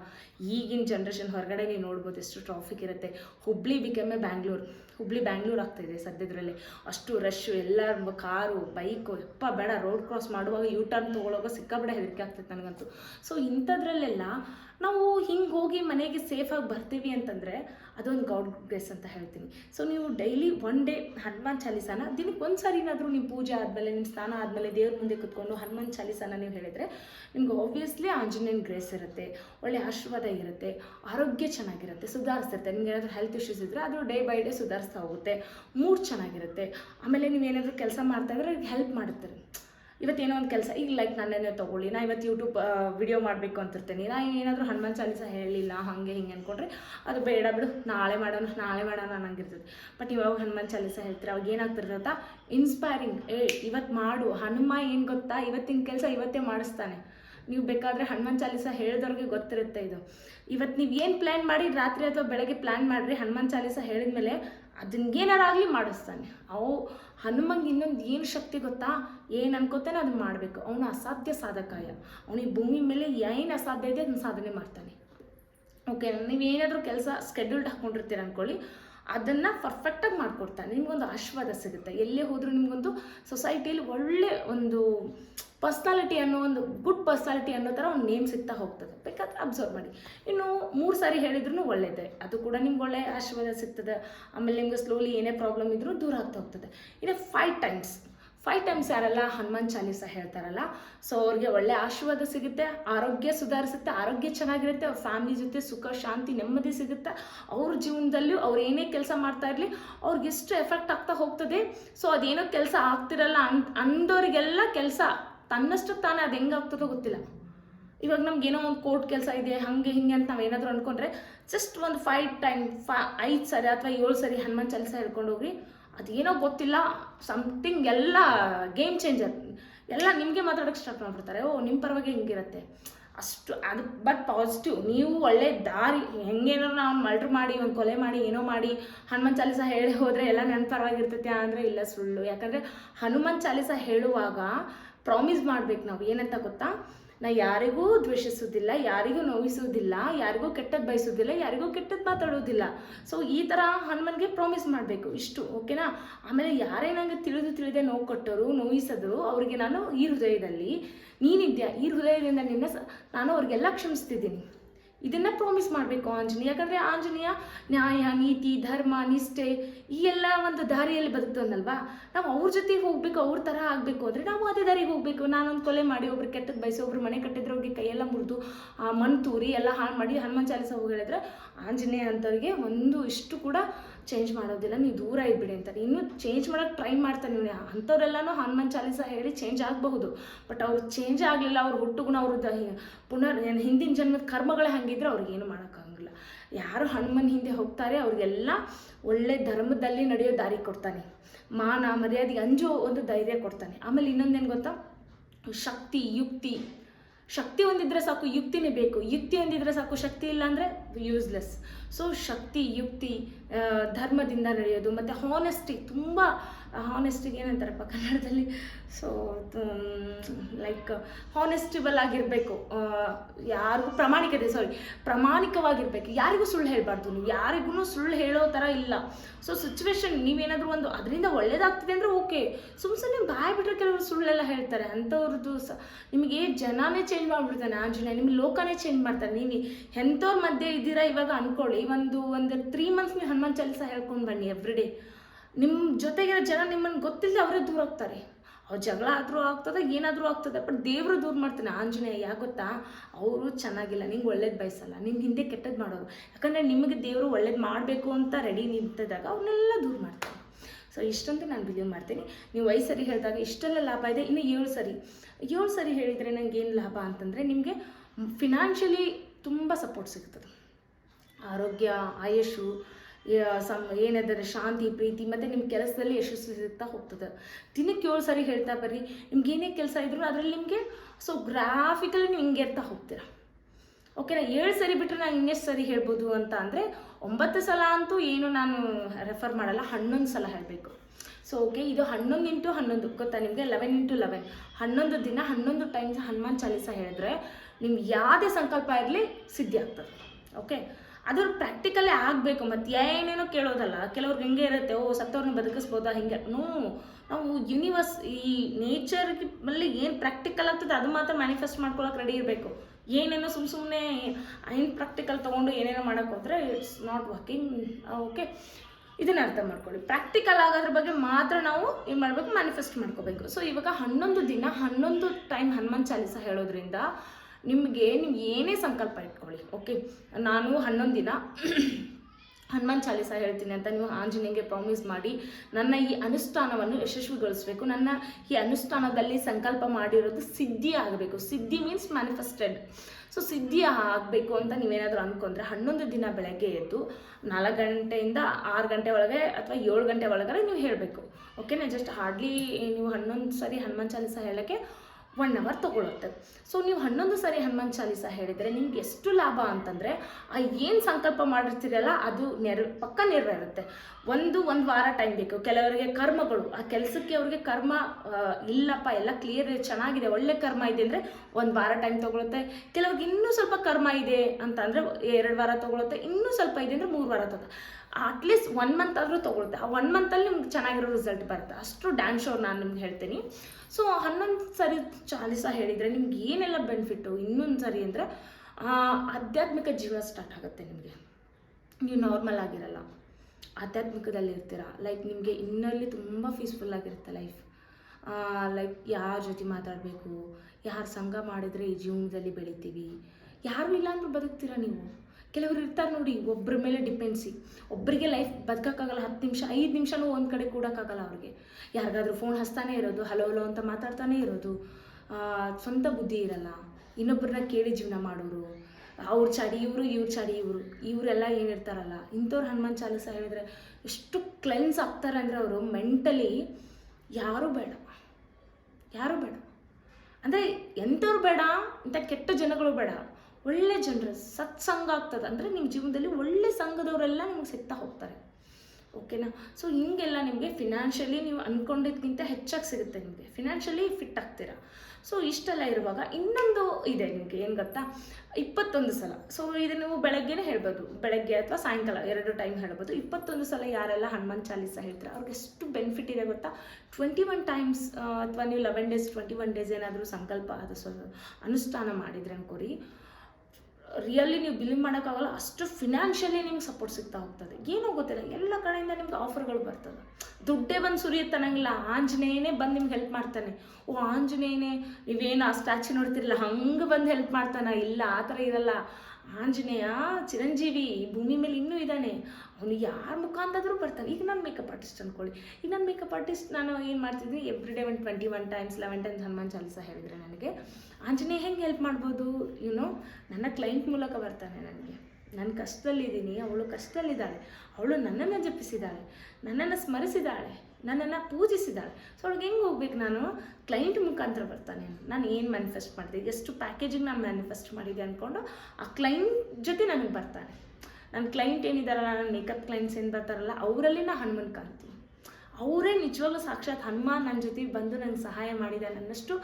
ಈಗಿನ ಜನ್ರೇಷನ್ ಹೊರಗಡೆ ನೀವು ನೋಡ್ಬೋದು ಎಷ್ಟು ಟ್ರಾಫಿಕ್ ಇರುತ್ತೆ. ಹುಬ್ಳಿ ಬಿಕೆಮ್ಮೆ ಬ್ಯಾಂಗ್ಳೂರು ಹುಬ್ಳಿ ಬ್ಯಾಂಗ್ಳೂರ್ ಆಗ್ತಾಯಿದೆ ಸದ್ಯದ್ರಲ್ಲಿ. ಅಷ್ಟು ರಶ್ ಎಲ್ಲ ಕಾರು ಬೈಕು ಎಪ್ಪ ಬೇಡ ರೋಡ್ ಕ್ರಾಸ್ ಮಾಡುವಾಗ ಯೂ ಟರ್ನ್ ತೊಗೊಳೋವಾಗ ಸಿಕ್ಕಾಬೇಡ ಹೆದರಿಕೆ ಆಗ್ತೈತೆ ನನಗಂತೂ. ಸೊ ಇಂಥದ್ರಲ್ಲೆಲ್ಲ ನಾವು ಹಿಂಗೆ ಹೋಗಿ ಮನೆಗೆ ಸೇಫಾಗಿ ಬರ್ತೀವಿ ಅಂತಂದರೆ ಅದೊಂದು ಗಾಡ್ ಗ್ರೇಸ್ ಅಂತ ಹೇಳ್ತೀನಿ. ಸೊ ನೀವು ಡೈಲಿ ಒನ್ ಡೇ ಹನುಮಾನ್ ಚಾಲೀಸಾನ, ದಿನಕ್ಕೆ ಒಂದು ಸಾರಿನಾದರೂ ನೀವು ಪೂಜೆ ಆದಮೇಲೆ ನಿಮ್ಮ ಸ್ನಾನ ಆದಮೇಲೆ ದೇವ್ರ ಮುಂದೆ ಕುತ್ಕೊಂಡು ಹನುಮಾನ್ ಚಾಲೀಸನ ನೀವು ಹೇಳಿದರೆ ನಿಮ್ಗೆ ಆಬ್ವಿಯಸ್ಲಿ ಆಂಜನೇಯನ ಗ್ರೇಸ್ ಇರುತ್ತೆ, ಒಳ್ಳೆ ಆಶೀರ್ವಾದ ಇರುತ್ತೆ, ಆರೋಗ್ಯ ಚೆನ್ನಾಗಿರುತ್ತೆ ಸುಧಾರಿಸುತ್ತೆ ನಿಮ್ಗೆ ಏನಾದರೂ ಹೆಲ್ತ್ ಇಶ್ಯೂಸ್ ಇದ್ದರೆ ಅದು ಡೇ ಬೈ ಡೇ ಸುಧಾರಿಸ್ತಾ ಹೋಗುತ್ತೆ ಮೂಡ್ ಚೆನ್ನಾಗಿರುತ್ತೆ. ಆಮೇಲೆ ನೀವು ಏನಾದರೂ ಕೆಲಸ ಮಾಡ್ತಾ ಇದ್ರೆ ಹೆಲ್ಪ್ ಮಾಡುತ್ತೆ. ಇವತ್ತೇನೋ ಒಂದು ಕೆಲಸ, ಈಗ ಲೈಕ್ ನನ್ನೇನೋ ತೊಗೊಳ್ಳಿ, ನಾ ಇವತ್ತು ಯೂಟ್ಯೂಬ್ ವಿಡಿಯೋ ಮಾಡಬೇಕು ಅಂತಿರ್ತೀನಿ. ನಾ ಏನಾದರೂ ಹನುಮಾನ್ ಚಾಲೀಸ ಹೇಳಿಲ್ಲ, ಹಾಗೆ ಹಿಂಗೆ ಅಂದ್ಕೊಂಡ್ರೆ ಅದು ಬೇಡ ಬಿಡು, ನಾಳೆ ಮಾಡೋಣ ನಾಳೆ ಮಾಡೋಣ ಅನ್ನಂಗಿರ್ತದೆ. ಬಟ್ ಇವಾಗ ಹನುಮಾನ್ ಚಾಲೀಸ ಹೇಳ್ತಾರೆ, ಅವಾಗ ಏನಾಗ್ತಿರ್ತದ ಇನ್ಸ್ಪೈರಿಂಗ್ ಏ ಇವತ್ತು ಮಾಡು, ಹನುಮ ಏನು ಗೊತ್ತಾ? ಇವತ್ತಿನ ಕೆಲಸ ಇವತ್ತೇ ಮಾಡಿಸ್ತಾನೆ. ನೀವು ಬೇಕಾದರೆ ಹನುಮಾನ್ ಚಾಲೀಸ ಹೇಳಿದವ್ರಿಗೆ ಗೊತ್ತಿರುತ್ತೆ ಇದು. ಇವತ್ತು ನೀವು ಏನು ಪ್ಲ್ಯಾನ್ ಮಾಡಿ, ರಾತ್ರಿ ಅಥವಾ ಬೆಳಗ್ಗೆ ಪ್ಲ್ಯಾನ್ ಮಾಡಿರಿ, ಹನುಮಾನ್ ಚಾಲೀಸ ಹೇಳಿದ್ಮೇಲೆ ಅದನ್ಗೇನಾರಾಗಲಿ ಮಾಡಿಸ್ತಾನೆ. ಅವು ಹನುಮಂಗೆ ಇನ್ನೊಂದು ಏನು ಶಕ್ತಿ ಗೊತ್ತಾ? ಏನು ಅನ್ಕೋತಾನೆ ಅದನ್ನ ಮಾಡಬೇಕು. ಅವನು ಅಸಾಧ್ಯ ಸಾಧಕಾಯ ಅವನಿಗೆ ಭೂಮಿ ಮೇಲೆ ಏನು ಅಸಾಧ್ಯ ಇದೆ ಅದನ್ನ ಸಾಧನೆ ಮಾಡ್ತಾನೆ. ಓಕೆ ನೀವೇನಾದರೂ ಕೆಲಸ ಸ್ಕೆಡ್ಯೂಲ್ಡ್ ಹಾಕ್ಕೊಂಡಿರ್ತೀರ ಅಂದ್ಕೊಳ್ಳಿ ಅದನ್ನು ಪರ್ಫೆಕ್ಟಾಗಿ ಮಾಡಿಕೊಡ್ತಾನೆ. ನಿಮಗೊಂದು ಆಶೀರ್ವಾದ ಸಿಗುತ್ತೆ. ಎಲ್ಲೇ ಹೋದರೂ ನಿಮಗೊಂದು ಸೊಸೈಟಿಯಲ್ಲಿ ಒಳ್ಳೆ ಒಂದು ಪರ್ಸ್ನಾಲಿಟಿ ಅನ್ನೋ ಒಂದು ಗುಡ್ ಪರ್ಸ್ನಾಲಿಟಿ ಅನ್ನೋ ಥರ ಒಂದು ನೇಮ್ ಸಿಗ್ತಾ ಹೋಗ್ತದೆ. ಬೇಕಾದ್ರೆ ಅಬ್ಸರ್ವ್ ಮಾಡಿ. ಇನ್ನು ಮೂರು ಸಾರಿ ಹೇಳಿದ್ರೂ ಒಳ್ಳೆಯದೇ ಅದು ಕೂಡ ನಿಮ್ಗೆ ಒಳ್ಳೆ ಆಶೀರ್ವಾದ ಸಿಗ್ತದೆ. ಆಮೇಲೆ ನಿಮ್ಗೆ ಸ್ಲೋಲಿ ಏನೇ ಪ್ರಾಬ್ಲಮ್ ಇದ್ರೂ ದೂರ ಆಗ್ತಾ ಹೋಗ್ತದೆ. ಇನ್ನು ಫೈವ್ ಟೈಮ್ಸ್ ಫೈವ್ ಟೈಮ್ಸ್ ಯಾರೆಲ್ಲ ಹನುಮಾನ್ ಚಾಲೀಸ ಹೇಳ್ತಾರಲ್ಲ ಸೊ ಅವ್ರಿಗೆ ಒಳ್ಳೆ ಆಶೀರ್ವಾದ ಸಿಗುತ್ತೆ, ಆರೋಗ್ಯ ಸುಧಾರಿಸುತ್ತೆ, ಆರೋಗ್ಯ ಚೆನ್ನಾಗಿರುತ್ತೆ, ಅವ್ರ ಫ್ಯಾಮಿಲಿ ಜೊತೆ ಸುಖ, ಶಾಂತಿ, ನೆಮ್ಮದಿ ಸಿಗುತ್ತೆ. ಅವ್ರ ಜೀವನದಲ್ಲೂ ಅವ್ರು ಏನೇ ಕೆಲಸ ಮಾಡ್ತಾ ಇರಲಿ, ಅವ್ರಿಗೆ ಎಷ್ಟು ಎಫೆಕ್ಟ್ ಆಗ್ತಾ ಹೋಗ್ತದೆ. ಸೊ ಅದೇನೋ ಕೆಲಸ ಆಗ್ತಿರಲ್ಲ ಅನ್ ಅಂದವರಿಗೆಲ್ಲ ಕೆಲಸ ತನ್ನಷ್ಟು ತಾನೇ ಅದು ಹೆಂಗಾಗ್ತದೋ ಗೊತ್ತಿಲ್ಲ. ಇವಾಗ ನಮ್ಗೆ ಏನೋ ಒಂದು ಕೋರ್ಟ್ ಕೆಲಸ ಇದೆ, ಹಾಗೆ ಹಿಂಗೆ ಅಂತ ನಾವು ಏನಾದರೂ ಅಂದ್ಕೊಂಡ್ರೆ ಜಸ್ಟ್ ಒಂದು ಫೈವ್ ಟೈಮ್ ಫೈ ಐದು ಸರಿ ಅಥವಾ ಏಳು ಸರಿ ಹನುಮಾನ್ ಚಾಲಿಸ ಹೋಗ್ರಿ. ಅದೇನೋ ಗೊತ್ತಿಲ್ಲ ಸಮಥಿಂಗ್ ಎಲ್ಲ ಗೇಮ್ ಚೇಂಜರ್ ಎಲ್ಲ ನಿಮಗೆ ಮಾತಾಡೋಕ್ಕೆ ಸ್ಟಾರ್ಟ್ ಮಾಡಿಬಿಡ್ತಾರೆ. ಓ ನಿಮ್ಮ ಪರವಾಗಿ ಹಿಂಗಿರುತ್ತೆ. ಅಷ್ಟು, ಅದು ಬಟ್ ಪಾಸಿಟಿವ್ ನೀವು ಒಳ್ಳೆ ದಾರಿ ಹೆಂಗೇನೋ ನಾವು ಮಲ್ಟ್ರ್ ಮಾಡಿ, ಒಂದು ಕೊಲೆ ಮಾಡಿ, ಏನೋ ಮಾಡಿ, ಹನುಮಾನ್ ಚಾಲಿಸ ಹೇಳಿ ಹೋದರೆ ಎಲ್ಲ ನನ್ನ ಪರವಾಗಿರ್ತೈತೆ ಅಂದರೆ ಇಲ್ಲ ಸುಳ್ಳು. ಯಾಕಂದರೆ ಹನುಮಾನ್ ಚಾಲಿಸ ಹೇಳುವಾಗ ಪ್ರಾಮಿಸ್ ಮಾಡ್ಬೇಕು ನಾವು. ಏನಂತ ಗೊತ್ತಾ? ನಾ ಯಾರಿಗೂ ದ್ವೇಷಿಸೋದಿಲ್ಲ ಯಾರಿಗೂ ನೋವಿಸೋದಿಲ್ಲ ಯಾರಿಗೂ ಕೆಟ್ಟದ್ದು ಬಯಸೋದಿಲ್ಲ ಯಾರಿಗೂ ಕೆಟ್ಟದ್ದು ಮಾತಾಡೋದಿಲ್ಲ ಸೊ ಈ ಥರ ಹನುಮನ್ಗೆ ಪ್ರಾಮಿಸ್ ಮಾಡಬೇಕು ಇಷ್ಟು ಓಕೆನಾ ಆಮೇಲೆ ಯಾರೇ ನನಗೆ ತಿಳಿದು ತಿಳಿದೇ ನೋವು ಕೊಟ್ಟರು, ನೋಯಿಸಿದ್ರು, ಅವರಿಗೆ ನಾನು ಈ ಹೃದಯದಲ್ಲಿ ನೀನಿದ್ಯಾ? ಈ ಹೃದಯದಿಂದ ನಿನ್ನ ನಾನು ಅವ್ರಿಗೆಲ್ಲ ಕ್ಷಮಿಸ್ತಿದ್ದೀನಿ. ಇದನ್ನ ಪ್ರಾಮಿಸ್ ಮಾಡಬೇಕು ಆಂಜನೇಯ. ಯಾಕಂದರೆ ಆಂಜನೇಯ ನ್ಯಾಯ, ನೀತಿ, ಧರ್ಮ, ನಿಷ್ಠೆ ಈ ಎಲ್ಲ ಒಂದು ದಾರಿಯಲ್ಲಿ ಬದುಕ್ತಂದಲ್ವಾ ನಾವು ಅವ್ರ ಜೊತೆ ಹೋಗಬೇಕು, ಅವ್ರ ಥರ ಆಗಬೇಕು ಅಂದರೆ ನಾವು ಅದೇ ದಾರಿಗೆ ಹೋಗಬೇಕು. ನಾನೊಂದು ಕೊಲೆ ಮಾಡಿ ಒಬ್ರು ಕೆಟ್ಟದ್ದು ಬಯಸಿ, ಒಬ್ರು ಮನೆ ಕಟ್ಟಿದ್ರೆ ಅವ್ರಿಗೆ ಕೈಯೆಲ್ಲ ಮುರಿದು, ಆ ಮಣ್ಣು ತೂರಿ, ಎಲ್ಲ ಹಾಳು ಮಾಡಿ ಹನುಮಾನ್ ಚಾಲಿಸ ಹೋಗಿ ಹೇಳಿದ್ರೆ ಆಂಜನೇಯ ಅಂಥವ್ರಿಗೆ ಒಂದು ಇಷ್ಟು ಕೂಡ ಚೇಂಜ್ ಮಾಡೋದಿಲ್ಲ, ನೀವು ದೂರ ಇದ್ಬಿಡಿ ಅಂತಾರೆ ಇನ್ನೂ ಚೇಂಜ್ ಮಾಡೋಕೆ ಟ್ರೈ ಮಾಡ್ತಾರೆ ನೀವು ಅಂಥವರೆಲ್ಲನೂ ಹನುಮಾನ್ ಚಾಲೀಸ ಹೇಳಿ ಚೇಂಜ್ ಆಗಬಹುದು. ಬಟ್ ಅವ್ರು ಚೇಂಜ್ ಆಗಲಿಲ್ಲ, ಅವ್ರ ಹುಟ್ಟುಗುಣ ಅವ್ರದ್ದು ಪುನರ್ ಏನು ಹಿಂದಿನ ಜನ್ಮದ ಕರ್ಮಗಳೇ ಹಂಗಿದ್ರೆ ಅವ್ರಿಗೇನು ಮಾಡೋಕ್ಕಾಗಲ್ಲ ಯಾರು ಹನುಮನ್ ಹಿಂದೆ ಹೋಗ್ತಾರೆ, ಅವ್ರಿಗೆಲ್ಲ ಒಳ್ಳೆ ಧರ್ಮದಲ್ಲಿ ನಡೆಯೋ ದಾರಿ ಕೊಡ್ತಾನೆ. ಮಾನ ಮರ್ಯಾದೆಗೆ ಅಂಜೋ ಒಂದು ಧೈರ್ಯ ಕೊಡ್ತಾನೆ. ಆಮೇಲೆ ಇನ್ನೊಂದೇನು ಗೊತ್ತಾ? ಶಕ್ತಿ, ಯುಕ್ತಿ. ಶಕ್ತಿ ಹೊಂದಿದ್ರೆ ಸಾಕು, ಯುಕ್ತಿನೇ ಬೇಕು. ಯುಕ್ತಿ ಹೊಂದಿದ್ರೆ ಸಾಕು, ಶಕ್ತಿ ಇಲ್ಲ ಅಂದರೆ ಯೂಸ್ಲೆಸ್ ಸೊ ಶಕ್ತಿ, ಯುಕ್ತಿ ಧರ್ಮದಿಂದ ನಡೆಯೋದು, ಮತ್ತು ಹಾನೆಸ್ಟಿ ತುಂಬ ಹಾನೆಸ್ಟಿಗೆ ಏನಂತಾರಪ್ಪ ಕನ್ನಡದಲ್ಲಿ? ಸೊ ಲೈಕ್ ಹಾನೆಸ್ಟಿಬಲ್ ಆಗಿರಬೇಕು. ಯಾರಿಗೂ ಪ್ರಾಮಾಣಿಕತೆ ಸಾರಿ ಪ್ರಾಮಾಣಿಕವಾಗಿರ್ಬೇಕು. ಯಾರಿಗೂ ಸುಳ್ಳು ಹೇಳಬಾರ್ದು ನೀವು. ಯಾರಿಗೂ ಸುಳ್ಳು ಹೇಳೋ ಥರ ಇಲ್ಲ. ಸೊ ಸಿಚುವೇಶನ್ ನೀವೇನಾದರೂ ಒಂದು, ಅದರಿಂದ ಒಳ್ಳೇದಾಗ್ತಿದೆ ಅಂದರೆ ಓಕೆ ಸುಮ್ಮ ಸುಮ್ಮನೆ ಬಾಯ್ ಬಿಟ್ಟರೆ ಕೆಲವರು ಸುಳ್ಳೆಲ್ಲ ಹೇಳ್ತಾರೆ. ಅಂಥವ್ರದ್ದು ಸ, ನಿಮಗೆ ಜನನೇ ಚೇಂಜ್ ಮಾಡಿಬಿಡ್ತಾನೆ ಆಂಜನೇಯ. ನಿಮ್ಮ ಲೋಕನೇ ಚೇಂಜ್ ಮಾಡ್ತಾನೆ ನೀವು ಎಂಥವ್ರ ಮಧ್ಯೆ ಇದ್ದೀರಾ ಇವಾಗ ಅಂದ್ಕೊಳ್ಳಿ ಒಂದು ಒಂದು ತ್ರೀ ಮಂತ್ಸ್ ನೀವು ಹನುಮಾನ್ ಚಾಲಿಸ ಹೇಳ್ಕೊಂಡು ಬನ್ನಿ ಎವ್ರಿಡೇ ನಿಮ್ಮ ಜೊತೆಗಿರೋ ಜನ ನಿಮ್ಮನ್ನು ಗೊತ್ತಿಲ್ಲದೆ ಅವರೇ ದೂರ ಹೋಗ್ತಾರೆ. ಅವ್ರು ಜಗಳ ಆದರೂ ಆಗ್ತದೆ, ಏನಾದರೂ ಆಗ್ತದೆ ಬಟ್ ದೇವರು ದೂರ ಮಾಡ್ತಾನೆ. ಆಂಜನೇಯ, ಯಾಕೆ ಗೊತ್ತಾ? ಅವರು ಚೆನ್ನಾಗಿಲ್ಲ, ನಿಂಗೆ ಒಳ್ಳೇದು ಬಯಸಲ್ಲ, ನಿಂಗೆ ಹಿಂದೆ ಕೆಟ್ಟದ್ದು ಮಾಡೋರು. ಯಾಕಂದರೆ ನಿಮಗೆ ದೇವರು ಒಳ್ಳೇದು ಮಾಡಬೇಕು ಅಂತ ರೆಡಿ ನಿಂತಿದ್ದಾಗ ಅವನ್ನೆಲ್ಲ ದೂರ ಮಾಡ್ತಾರೆ. ಸೊ ಇಷ್ಟಂತೂ ನಾನು ಬಿಲೀವ್ ಮಾಡ್ತೀನಿ. ನೀವು ಐದು ಸರಿ ಹೇಳಿದಾಗ ಇಷ್ಟೆಲ್ಲ ಲಾಭ ಇದೆ. ಇನ್ನು ಏಳು ಸರಿ. ಏಳು ಸರಿ ಹೇಳಿದರೆ ನನಗೆ ಏನು ಲಾಭ ಅಂತಂದರೆ ನಿಮಗೆ ಫಿನಾನ್ಷಿಯಲಿ ತುಂಬ ಸಪೋರ್ಟ್ ಸಿಗ್ತದೆ. ಆರೋಗ್ಯ ಆಯುಷು ಸಮ್ ಏನಾದರೆ ಶಾಂತಿ, ಪ್ರೀತಿ, ಮತ್ತು ನಿಮ್ಮ ಕೆಲಸದಲ್ಲಿ ಯಶಸ್ಸು ಸಿಗ್ತಾ ಹೋಗ್ತದೆ. ದಿನಕ್ಕೆ ಏಳು ಸಾರಿ ಹೇಳ್ತಾ ಬರ್ರಿ. ನಿಮ್ಗೆ ಏನೇ ಕೆಲಸ ಇದ್ರೂ ಅದರಲ್ಲಿ ನಿಮಗೆ ಸೊ ಗ್ರಾಫಿಕಲಿ ನೀವು ಹಿಂಗೆ ಇರ್ತಾ ಹೋಗ್ತೀರಾ. ಓಕೆನಾ ಏಳು ಸರಿ ಬಿಟ್ಟರೆ ನಾನು ಇನ್ನೆಷ್ಟು ಸರಿ ಹೇಳ್ಬೋದು ಅಂತ ಅಂದರೆ, ಒಂಬತ್ತು ಸಲ ಅಂತೂ ಏನು ನಾನು ರೆಫರ್ ಮಾಡಲ್ಲ, ಹನ್ನೊಂದು ಸಲ ಹೇಳಬೇಕು. ಸೊ ಓಕೆ ಇದು ಹನ್ನೊಂದು ಇಂಟು ಹನ್ನೊಂದು, ಗೊತ್ತಾ ನಿಮಗೆ? ಲೆವೆನ್ ಇಂಟು ಲೆವೆನ್ ಹನ್ನೊಂದು ದಿನ, ಹನ್ನೊಂದು ಟೈಮ್ಸ್ ಹನುಮಾನ್ ಚಾಲೀಸ ಹೇಳಿದ್ರೆ ನಿಮ್ಗೆ ಯಾವುದೇ ಸಂಕಲ್ಪ ಇರಲಿ ಸಿದ್ಧಿ ಆಗ್ತದೆ. ಓಕೆ ಅದು ಪ್ರಾಕ್ಟಿಕಲ್ಲೇ ಆಗಬೇಕು ಮತ್ತು ಏನೇನೋ ಕೇಳೋದಲ್ಲ, ಕೆಲವ್ರಿಗೆ ಹೆಂಗೆ ಇರುತ್ತೆ, ಓ ಸತ್ತವ್ರನ್ನ ಬದುಕಿಸ್ಬೋದಾ ಹಿಂಗೆ. ನೋ ನಾವು ಯೂನಿವರ್ಸ್ ಈ ನೇಚರ್ ಅಲ್ಲಿ ಏನು ಪ್ರಾಕ್ಟಿಕಲ್ ಆಗ್ತದೆ ಅದು ಮಾತ್ರ ಮ್ಯಾನಿಫೆಸ್ಟ್ ಮಾಡ್ಕೊಳಕ್ಕೆ ರೆಡಿ ಇರಬೇಕು. ಏನೇನೋ ಸುಮ್ಮ ಸುಮ್ಮನೆ ಏನು ಪ್ರಾಕ್ಟಿಕಲ್ ತೊಗೊಂಡು ಏನೇನೋ ಮಾಡೋಕ್ಕೆ ಹೋದರೆ ಇಟ್ಸ್ ನಾಟ್ ವರ್ಕಿಂಗ್ ಓಕೆ ಇದನ್ನ ಅರ್ಥ ಮಾಡ್ಕೊಳ್ಳಿ. ಪ್ರಾಕ್ಟಿಕಲ್ ಆಗೋದ್ರ ಬಗ್ಗೆ ಮಾತ್ರ ನಾವು ಏನು ಮಾಡಬೇಕು ಮ್ಯಾನಿಫೆಸ್ಟ್ ಮಾಡ್ಕೋಬೇಕು. ಸೊ ಇವಾಗ ಹನ್ನೊಂದು ದಿನ, ಹನ್ನೊಂದು ಟೈಮ್ ಹನುಮಾನ್ ಚಾಲಿಸ ಹೇಳೋದ್ರಿಂದ ನಿಮಗೆ ನೀವು ಏನೇ ಸಂಕಲ್ಪ ಇಟ್ಕೊಳ್ಳಿ ಓಕೆ ನಾನು ಹನ್ನೊಂದು ದಿನ ಹನುಮಾನ್ ಚಾಲೀಸ ಹೇಳ್ತೀನಿ ಅಂತ ನೀವು ಆಂಜನೇಯಗೆ ಪ್ರಾಮಿಸ್ ಮಾಡಿ ನನ್ನ ಈ ಅನುಷ್ಠಾನವನ್ನು ಯಶಸ್ವಿಗೊಳಿಸಬೇಕು. ನನ್ನ ಈ ಅನುಷ್ಠಾನದಲ್ಲಿ ಸಂಕಲ್ಪ ಮಾಡಿರೋದು ಸಿದ್ಧಿ ಆಗಬೇಕು. ಸಿದ್ಧಿ ಮೀನ್ಸ್ ಮ್ಯಾನಿಫೆಸ್ಟೆಡ್ ಸೊ ಸಿದ್ಧಿ ಆಗಬೇಕು ಅಂತ ನೀವೇನಾದರೂ ಅಂದ್ಕೊಂಡ್ರೆ ಹನ್ನೊಂದು ದಿನ ಬೆಳಗ್ಗೆ ಎದ್ದು ನಾಲ್ಕು ಗಂಟೆಯಿಂದ ಆರು ಗಂಟೆ ಒಳಗೆ ಅಥವಾ ಏಳು ಗಂಟೆ ಒಳಗಡೆ ನೀವು ಹೇಳಬೇಕು. ಓಕೆನಾ ಜಸ್ಟ್ ಹಾರ್ಡ್ಲಿ ನೀವು ಹನ್ನೊಂದು ಸರಿ ಹನುಮಾನ್ ಚಾಲೀಸ ಹೇಳೋಕ್ಕೆ ಒನ್ ಅವರ್ ತೊಗೊಳುತ್ತೆ. ಸೊ ನೀವು ಹನ್ನೊಂದು ಸಾರಿ ಹನುಮಾನ್ ಚಾಲೀಸ ಹೇಳಿದರೆ ನಿಮ್ಗೆ ಎಷ್ಟು ಲಾಭ ಅಂತಂದರೆ, ಆ ಏನು ಸಂಕಲ್ಪ ಮಾಡಿರ್ತೀರಲ್ಲ, ಅದು ನೆರ, ಪಕ್ಕ ನೆರವೇರುತ್ತೆ. ಒಂದು ಒಂದು ವಾರ ಟೈಮ್ ಬೇಕು. ಕೆಲವರಿಗೆ ಕರ್ಮಗಳು, ಆ ಕೆಲಸಕ್ಕೆ ಅವ್ರಿಗೆ ಕರ್ಮ ಇಲ್ಲಪ್ಪ, ಎಲ್ಲ ಕ್ಲಿಯರ್ ಚೆನ್ನಾಗಿದೆ, ಒಳ್ಳೆ ಕರ್ಮ ಇದೆ ಅಂದರೆ ಒಂದು ವಾರ ಟೈಮ್ ತೊಗೊಳುತ್ತೆ. ಕೆಲವ್ರಿಗೆ ಇನ್ನೂ ಸ್ವಲ್ಪ ಕರ್ಮ ಇದೆ ಅಂತ ಅಂದರೆ ಎರಡು ವಾರ ತೊಗೊಳುತ್ತೆ, ಇನ್ನೂ ಸ್ವಲ್ಪ ಇದೆ ಅಂದರೆ ಮೂರು ವಾರ ತೊಗೊಳುತ್ತೆ ಅಟ್ಲೀಸ್ಟ್ ಒನ್ ಮಂತ್ ಆದರೂ ತೊಗೊಳುತ್ತೆ. ಆ ಒನ್ ಮಂತಲ್ಲಿ ನಿಮ್ಗೆ ಚೆನ್ನಾಗಿರೋ ರಿಸಲ್ಟ್ ಬರುತ್ತೆ. ಅಷ್ಟು ಡ್ಯಾನ್ಸ್ ಶೋರ್ ನಾನು ನಿಮ್ಗೆ ಹೇಳ್ತೀನಿ. ಸೊ ಹನ್ನೊಂದು ಸರಿ ಚಾಲಿಸ ಹೇಳಿದರೆ ನಿಮ್ಗೆ ಏನೆಲ್ಲ ಬೆನಿಫಿಟ್ಟು ಇನ್ನೊಂದು ಸರಿ ಅಂದರೆ ಆಧ್ಯಾತ್ಮಿಕ ಜೀವನ ಸ್ಟಾರ್ಟ್ ಆಗುತ್ತೆ ನಿಮಗೆ. ನೀವು ನಾರ್ಮಲ್ ಆಗಿರಲ್ಲ. ಆಧ್ಯಾತ್ಮಿಕದಲ್ಲಿ ಇರ್ತೀರ? ಲೈಕ್ ನಿಮಗೆ ಇನ್ನಲ್ಲಿ ತುಂಬ ಪೀಸ್ಫುಲ್ ಆಗಿರುತ್ತೆ ಲೈಫ್ ಲೈಕ್ ಯಾರ ಜೊತೆ ಮಾತಾಡಬೇಕು? ಯಾರು ಸಂಘ ಮಾಡಿದರೆ ಈ ಜೀವನದಲ್ಲಿ ಬೆಳಿತೀವಿ? ಯಾರು ಇಲ್ಲ ಅಂದ್ರೂ ಬದುಕ್ತೀರ ನೀವು? ಕೆಲವರು ಇರ್ತಾರೆ ನೋಡಿ ಒಬ್ಬರ ಮೇಲೆ ಡಿಪೆಂಡ್ಸಿ ಒಬ್ಬರಿಗೆ ಲೈಫ್ ಬದುಕೋಕ್ಕಾಗಲ್ಲ, ಹತ್ತು ನಿಮಿಷ, ಐದು ನಿಮಿಷನೂ ಒಂದು ಕಡೆ ಕೂಡೋಕ್ಕಾಗಲ್ಲ ಅವ್ರಿಗೆ. ಯಾರಿಗಾದ್ರೂ ಫೋನ್ ಹಚ್ತಾನೆ ಇರೋದು ಹಲೋ ಹಲೋ ಅಂತ ಮಾತಾಡ್ತಾನೆ ಇರೋದು. ಸ್ವಂತ ಬುದ್ಧಿ ಇರಲ್ಲ. ಇನ್ನೊಬ್ಬರನ್ನ ಕೇಳಿ ಜೀವನ ಮಾಡೋರು. ಅವ್ರ ಚಾಡಿ ಇವರು, ಇವ್ರ ಚಾಡಿ ಇವರು. ಇವರೆಲ್ಲ ಏನಿರ್ತಾರಲ್ಲ ಇಂಥವ್ರು ಹನುಮಾನ್ ಚಾಲಿಸ ಹೇಳಿದ್ರೆ ಎಷ್ಟು ಕ್ಲೆನ್ಸ್ ಆಗ್ತಾರೆ ಅಂದರೆ ಅವರು ಮೆಂಟಲಿ ಯಾರೂ ಬೇಡ. ಯಾರೂ ಬೇಡ. ಅಂದರೆ ಎಂಥವ್ರು ಬೇಡ, ಇಂಥ ಕೆಟ್ಟ ಜನಗಳು ಬೇಡ. ಒಳ್ಳೆ ಜನರು, ಸತ್ಸಂಗ ಆಗ್ತದೆ. ಅಂದರೆ ನಿಮ್ಮ ಜೀವನದಲ್ಲಿ ಒಳ್ಳೆ ಸಂಘದವರೆಲ್ಲ ನಿಮ್ಗೆ ಸಿಗ್ತಾ ಹೋಗ್ತಾರೆ. ಓಕೆನಾ? ಸೊ ಹಿಂಗೆಲ್ಲ ನಿಮಗೆ ಫಿನಾನ್ಷಿಯಲಿ ನೀವು ಅಂದ್ಕೊಂಡಿದ್ದಕ್ಕಿಂತ ಹೆಚ್ಚಾಗಿ ಸಿಗುತ್ತೆ ನಿಮಗೆ. ಫಿನಾನ್ಷಿಯಲಿ ಫಿಟ್ ಆಗ್ತೀರಾ. ಸೊ ಇಷ್ಟೆಲ್ಲ ಇರುವಾಗ ಇನ್ನೊಂದು ಇದೆ ನಿಮಗೆ, ಏನು ಗೊತ್ತಾ? ಇಪ್ಪತ್ತೊಂದು ಸಲ. ಸೊ ಇದು ನೀವು ಬೆಳಗ್ಗೆನೇ ಹೇಳ್ಬೋದು. ಬೆಳಗ್ಗೆ ಅಥವಾ ಸಾಯಂಕಾಲ, ಎರಡು ಟೈಮ್ ಹೇಳ್ಬೋದು. ಇಪ್ಪತ್ತೊಂದು ಸಲ ಯಾರೆಲ್ಲ ಹನುಮಾನ್ ಚಾಲೀಸ ಹೇಳ್ತಾರೆ? ಅವ್ರಿಗೆ ಎಷ್ಟು ಬೆನಿಫಿಟ್ ಇದೆ ಗೊತ್ತಾ? ಟ್ವೆಂಟಿ ಒನ್ ಟೈಮ್ಸ್ ಅಥವಾ ನೀವು eleven days twenty one days ಏನಾದರೂ ಸಂಕಲ್ಪ ಅದು ಅನುಷ್ಠಾನ ಮಾಡಿದ್ರೆ ಅನ್ಕೋರಿ. ರಿಯಲಿ ನೀವು ಬಿಲೀವ್ ಮಾಡೋಕ್ಕಾಗಲ್ಲ, ಅಷ್ಟು ಫಿನಾನ್ಷಿಯಲಿ ನಿಮ್ಗೆ ಸಪೋರ್ಟ್ ಸಿಗ್ತಾ ಹೋಗ್ತದೆ. ಏನೋ ಗೊತ್ತಿಲ್ಲ, ಎಲ್ಲ ಕಡೆಯಿಂದ ನಿಮ್ಗೆ ಆಫರ್ಗಳು ಬರ್ತದೆ ದುಡ್ಡೇ ಬಂದು ಸುರಿಯುತ್ತಾನಂಗಿಲ್ಲ ಆಂಜನೇಯನೇ ಬಂದು ನಿಮ್ಗೆ ಹೆಲ್ಪ್ ಮಾಡ್ತಾನೆ. ಓ, ಆಂಜನೇಯನೇ, ನೀವೇನು ಆ ಸ್ಟ್ಯಾಚು ನೋಡ್ತಿರಲ್ಲ ಹಂಗೆ ಬಂದು ಹೆಲ್ಪ್ ಮಾಡ್ತಾನೆ? ಇಲ್ಲ, ಆ ಥರ ಇರಲ್ಲ. ಆಂಜನೇಯ ಚಿರಂಜೀವಿ ಭೂಮಿ ಮೇಲೆ ಇನ್ನೂ ಇದ್ದಾನೆ. ಅವನು ಯಾರ ಮುಖಾಂತಾದರೂ ಬರ್ತಾನೆ. ಈಗ ನಾನು ಮೇಕಪ್ ಆರ್ಟಿಸ್ಟ್ ಅಂದ್ಕೊಳ್ಳಿ ಈಗ ನಾನು ಮೇಕಪ್ ಆರ್ಟಿಸ್ಟ್ ನಾನು ಏನು ಮಾಡ್ತಿದ್ದೀನಿ? ಎವ್ರಿ ಡೇ ಒಂದು twenty one times eleven times Hanuman Chalisa ಹೇಳಿದರೆ ನನಗೆ. ಆಂಜನೇಯ ಹೆಂಗೆ ಹೆಲ್ಪ್ ಮಾಡ್ಬೋದು? ಯುನೋ ನನ್ನ ಕ್ಲೈಂಟ್ ಮೂಲಕ ಬರ್ತಾನೆ ನನಗೆ. ನಾನು ಕಷ್ಟದಲ್ಲಿದ್ದೀನಿ, ಅವಳು ಕಷ್ಟದಲ್ಲಿದ್ದಾಳೆ. ಅವಳು ನನ್ನನ್ನು ಜಪಿಸಿದ್ದಾಳೆ. ನನ್ನನ್ನು ಸ್ಮರಿಸಿದ್ದಾಳೆ. ನನ್ನನ್ನು ಪೂಜಿಸಿದ್ದಾಳೆ ಸೊ ಅವಳಿಗೆ ಹೆಂಗೆ ಹೋಗ್ಬೇಕು ನಾನು? ಕ್ಲೈಂಟ್ ಮುಖಾಂತರ ಬರ್ತಾನೆ ನಾನು ಏನು ಮ್ಯಾನಿಫೆಸ್ಟ್ ಮಾಡಿದೆ? ಎಷ್ಟು ಪ್ಯಾಕೇಜಿಂಗ್ ನಾನು ಮ್ಯಾನಿಫೆಸ್ಟ್ ಮಾಡಿದೆ ಅಂದ್ಕೊಂಡು ಆ ಕ್ಲೈಂಟ್ ಜೊತೆ ನನಗೆ ಬರ್ತಾನೆ. ನನ್ನ ಕ್ಲೈಂಟ್ ಏನಿದಾರಲ್ಲ ನನ್ನ ಮೇಕಪ್ ಕ್ಲೈಂಟ್ಸ್ ಏನು ಬರ್ತಾರಲ್ಲ, ಅವರಲ್ಲಿ ನಾ ಹನುಮನ್ ಕಾಣ್ತೀನಿ. ಅವರೇ ನಿಜವಾಗ್ಲೂ ಸಾಕ್ಷಾತ್ ಹನುಮಾನ್ ನನ್ನ ಜೊತೆ ಬಂದು ನನಗೆ ಸಹಾಯ ಮಾಡಿದೆ ನನ್ನಷ್ಟು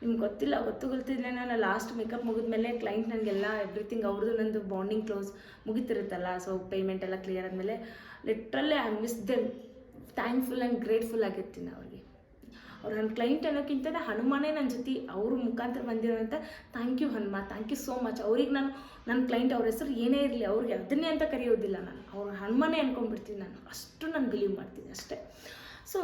ನಿಮ್ಗೆ ಗೊತ್ತಿಲ್ಲ ಗೊತ್ತು ಗೊತ್ತಿದ್ರೆ ನಾನು ಲಾಸ್ಟ್ ಮೇಕಪ್ ಮುಗಿದ್ಮೇಲೆ ಕ್ಲೈಂಟ್ ನನಗೆಲ್ಲ ಎವ್ರಿಥಿಂಗ್ ಅವ್ರದ್ದು ನಂದು ಬಾಂಡಿಂಗ್ ಕ್ಲೋಸ್ ಮುಗಿತಿರುತ್ತಲ್ಲ. ಸೊ ಪೇಮೆಂಟ್ ಎಲ್ಲ ಕ್ಲಿಯರ್ ಆದಮೇಲೆ ಲಿಟ್ರಲ್ಲೇ I miss them thankful and grateful ಆಗಿರ್ತೀನಿ ಅವ್ರಿಗೆ. ಅವ್ರು ನನ್ನ ಕ್ಲೈಂಟ್ ಅನ್ನೋಕ್ಕಿಂತ ಹನುಮಾನೇ ನನ್ನ ಜೊತೆ ಅವ್ರ ಮುಖಾಂತರ ಬಂದಿರೋಂಥ thank you Hanuma thank you so much ಅವ್ರಿಗೆ ನಾನು, ನನ್ನ ಕ್ಲೈಂಟ್ ಅವ್ರ ಹೆಸರು ಏನೇ ಇರಲಿ, ಅವ್ರಿಗೆ ಅದನ್ನೇ ಅಂತ ಕರೆಯೋದಿಲ್ಲ ನಾನು. ಅವ್ರ ಹನುಮಾನೇ ಅನ್ಕೊಂಡ್ಬಿಡ್ತೀನಿ ನಾನು. ಅಷ್ಟು ನಾನು ಬಿಲೀವ್ ಮಾಡ್ತೀನಿ ಅಷ್ಟೇ. ಸೊ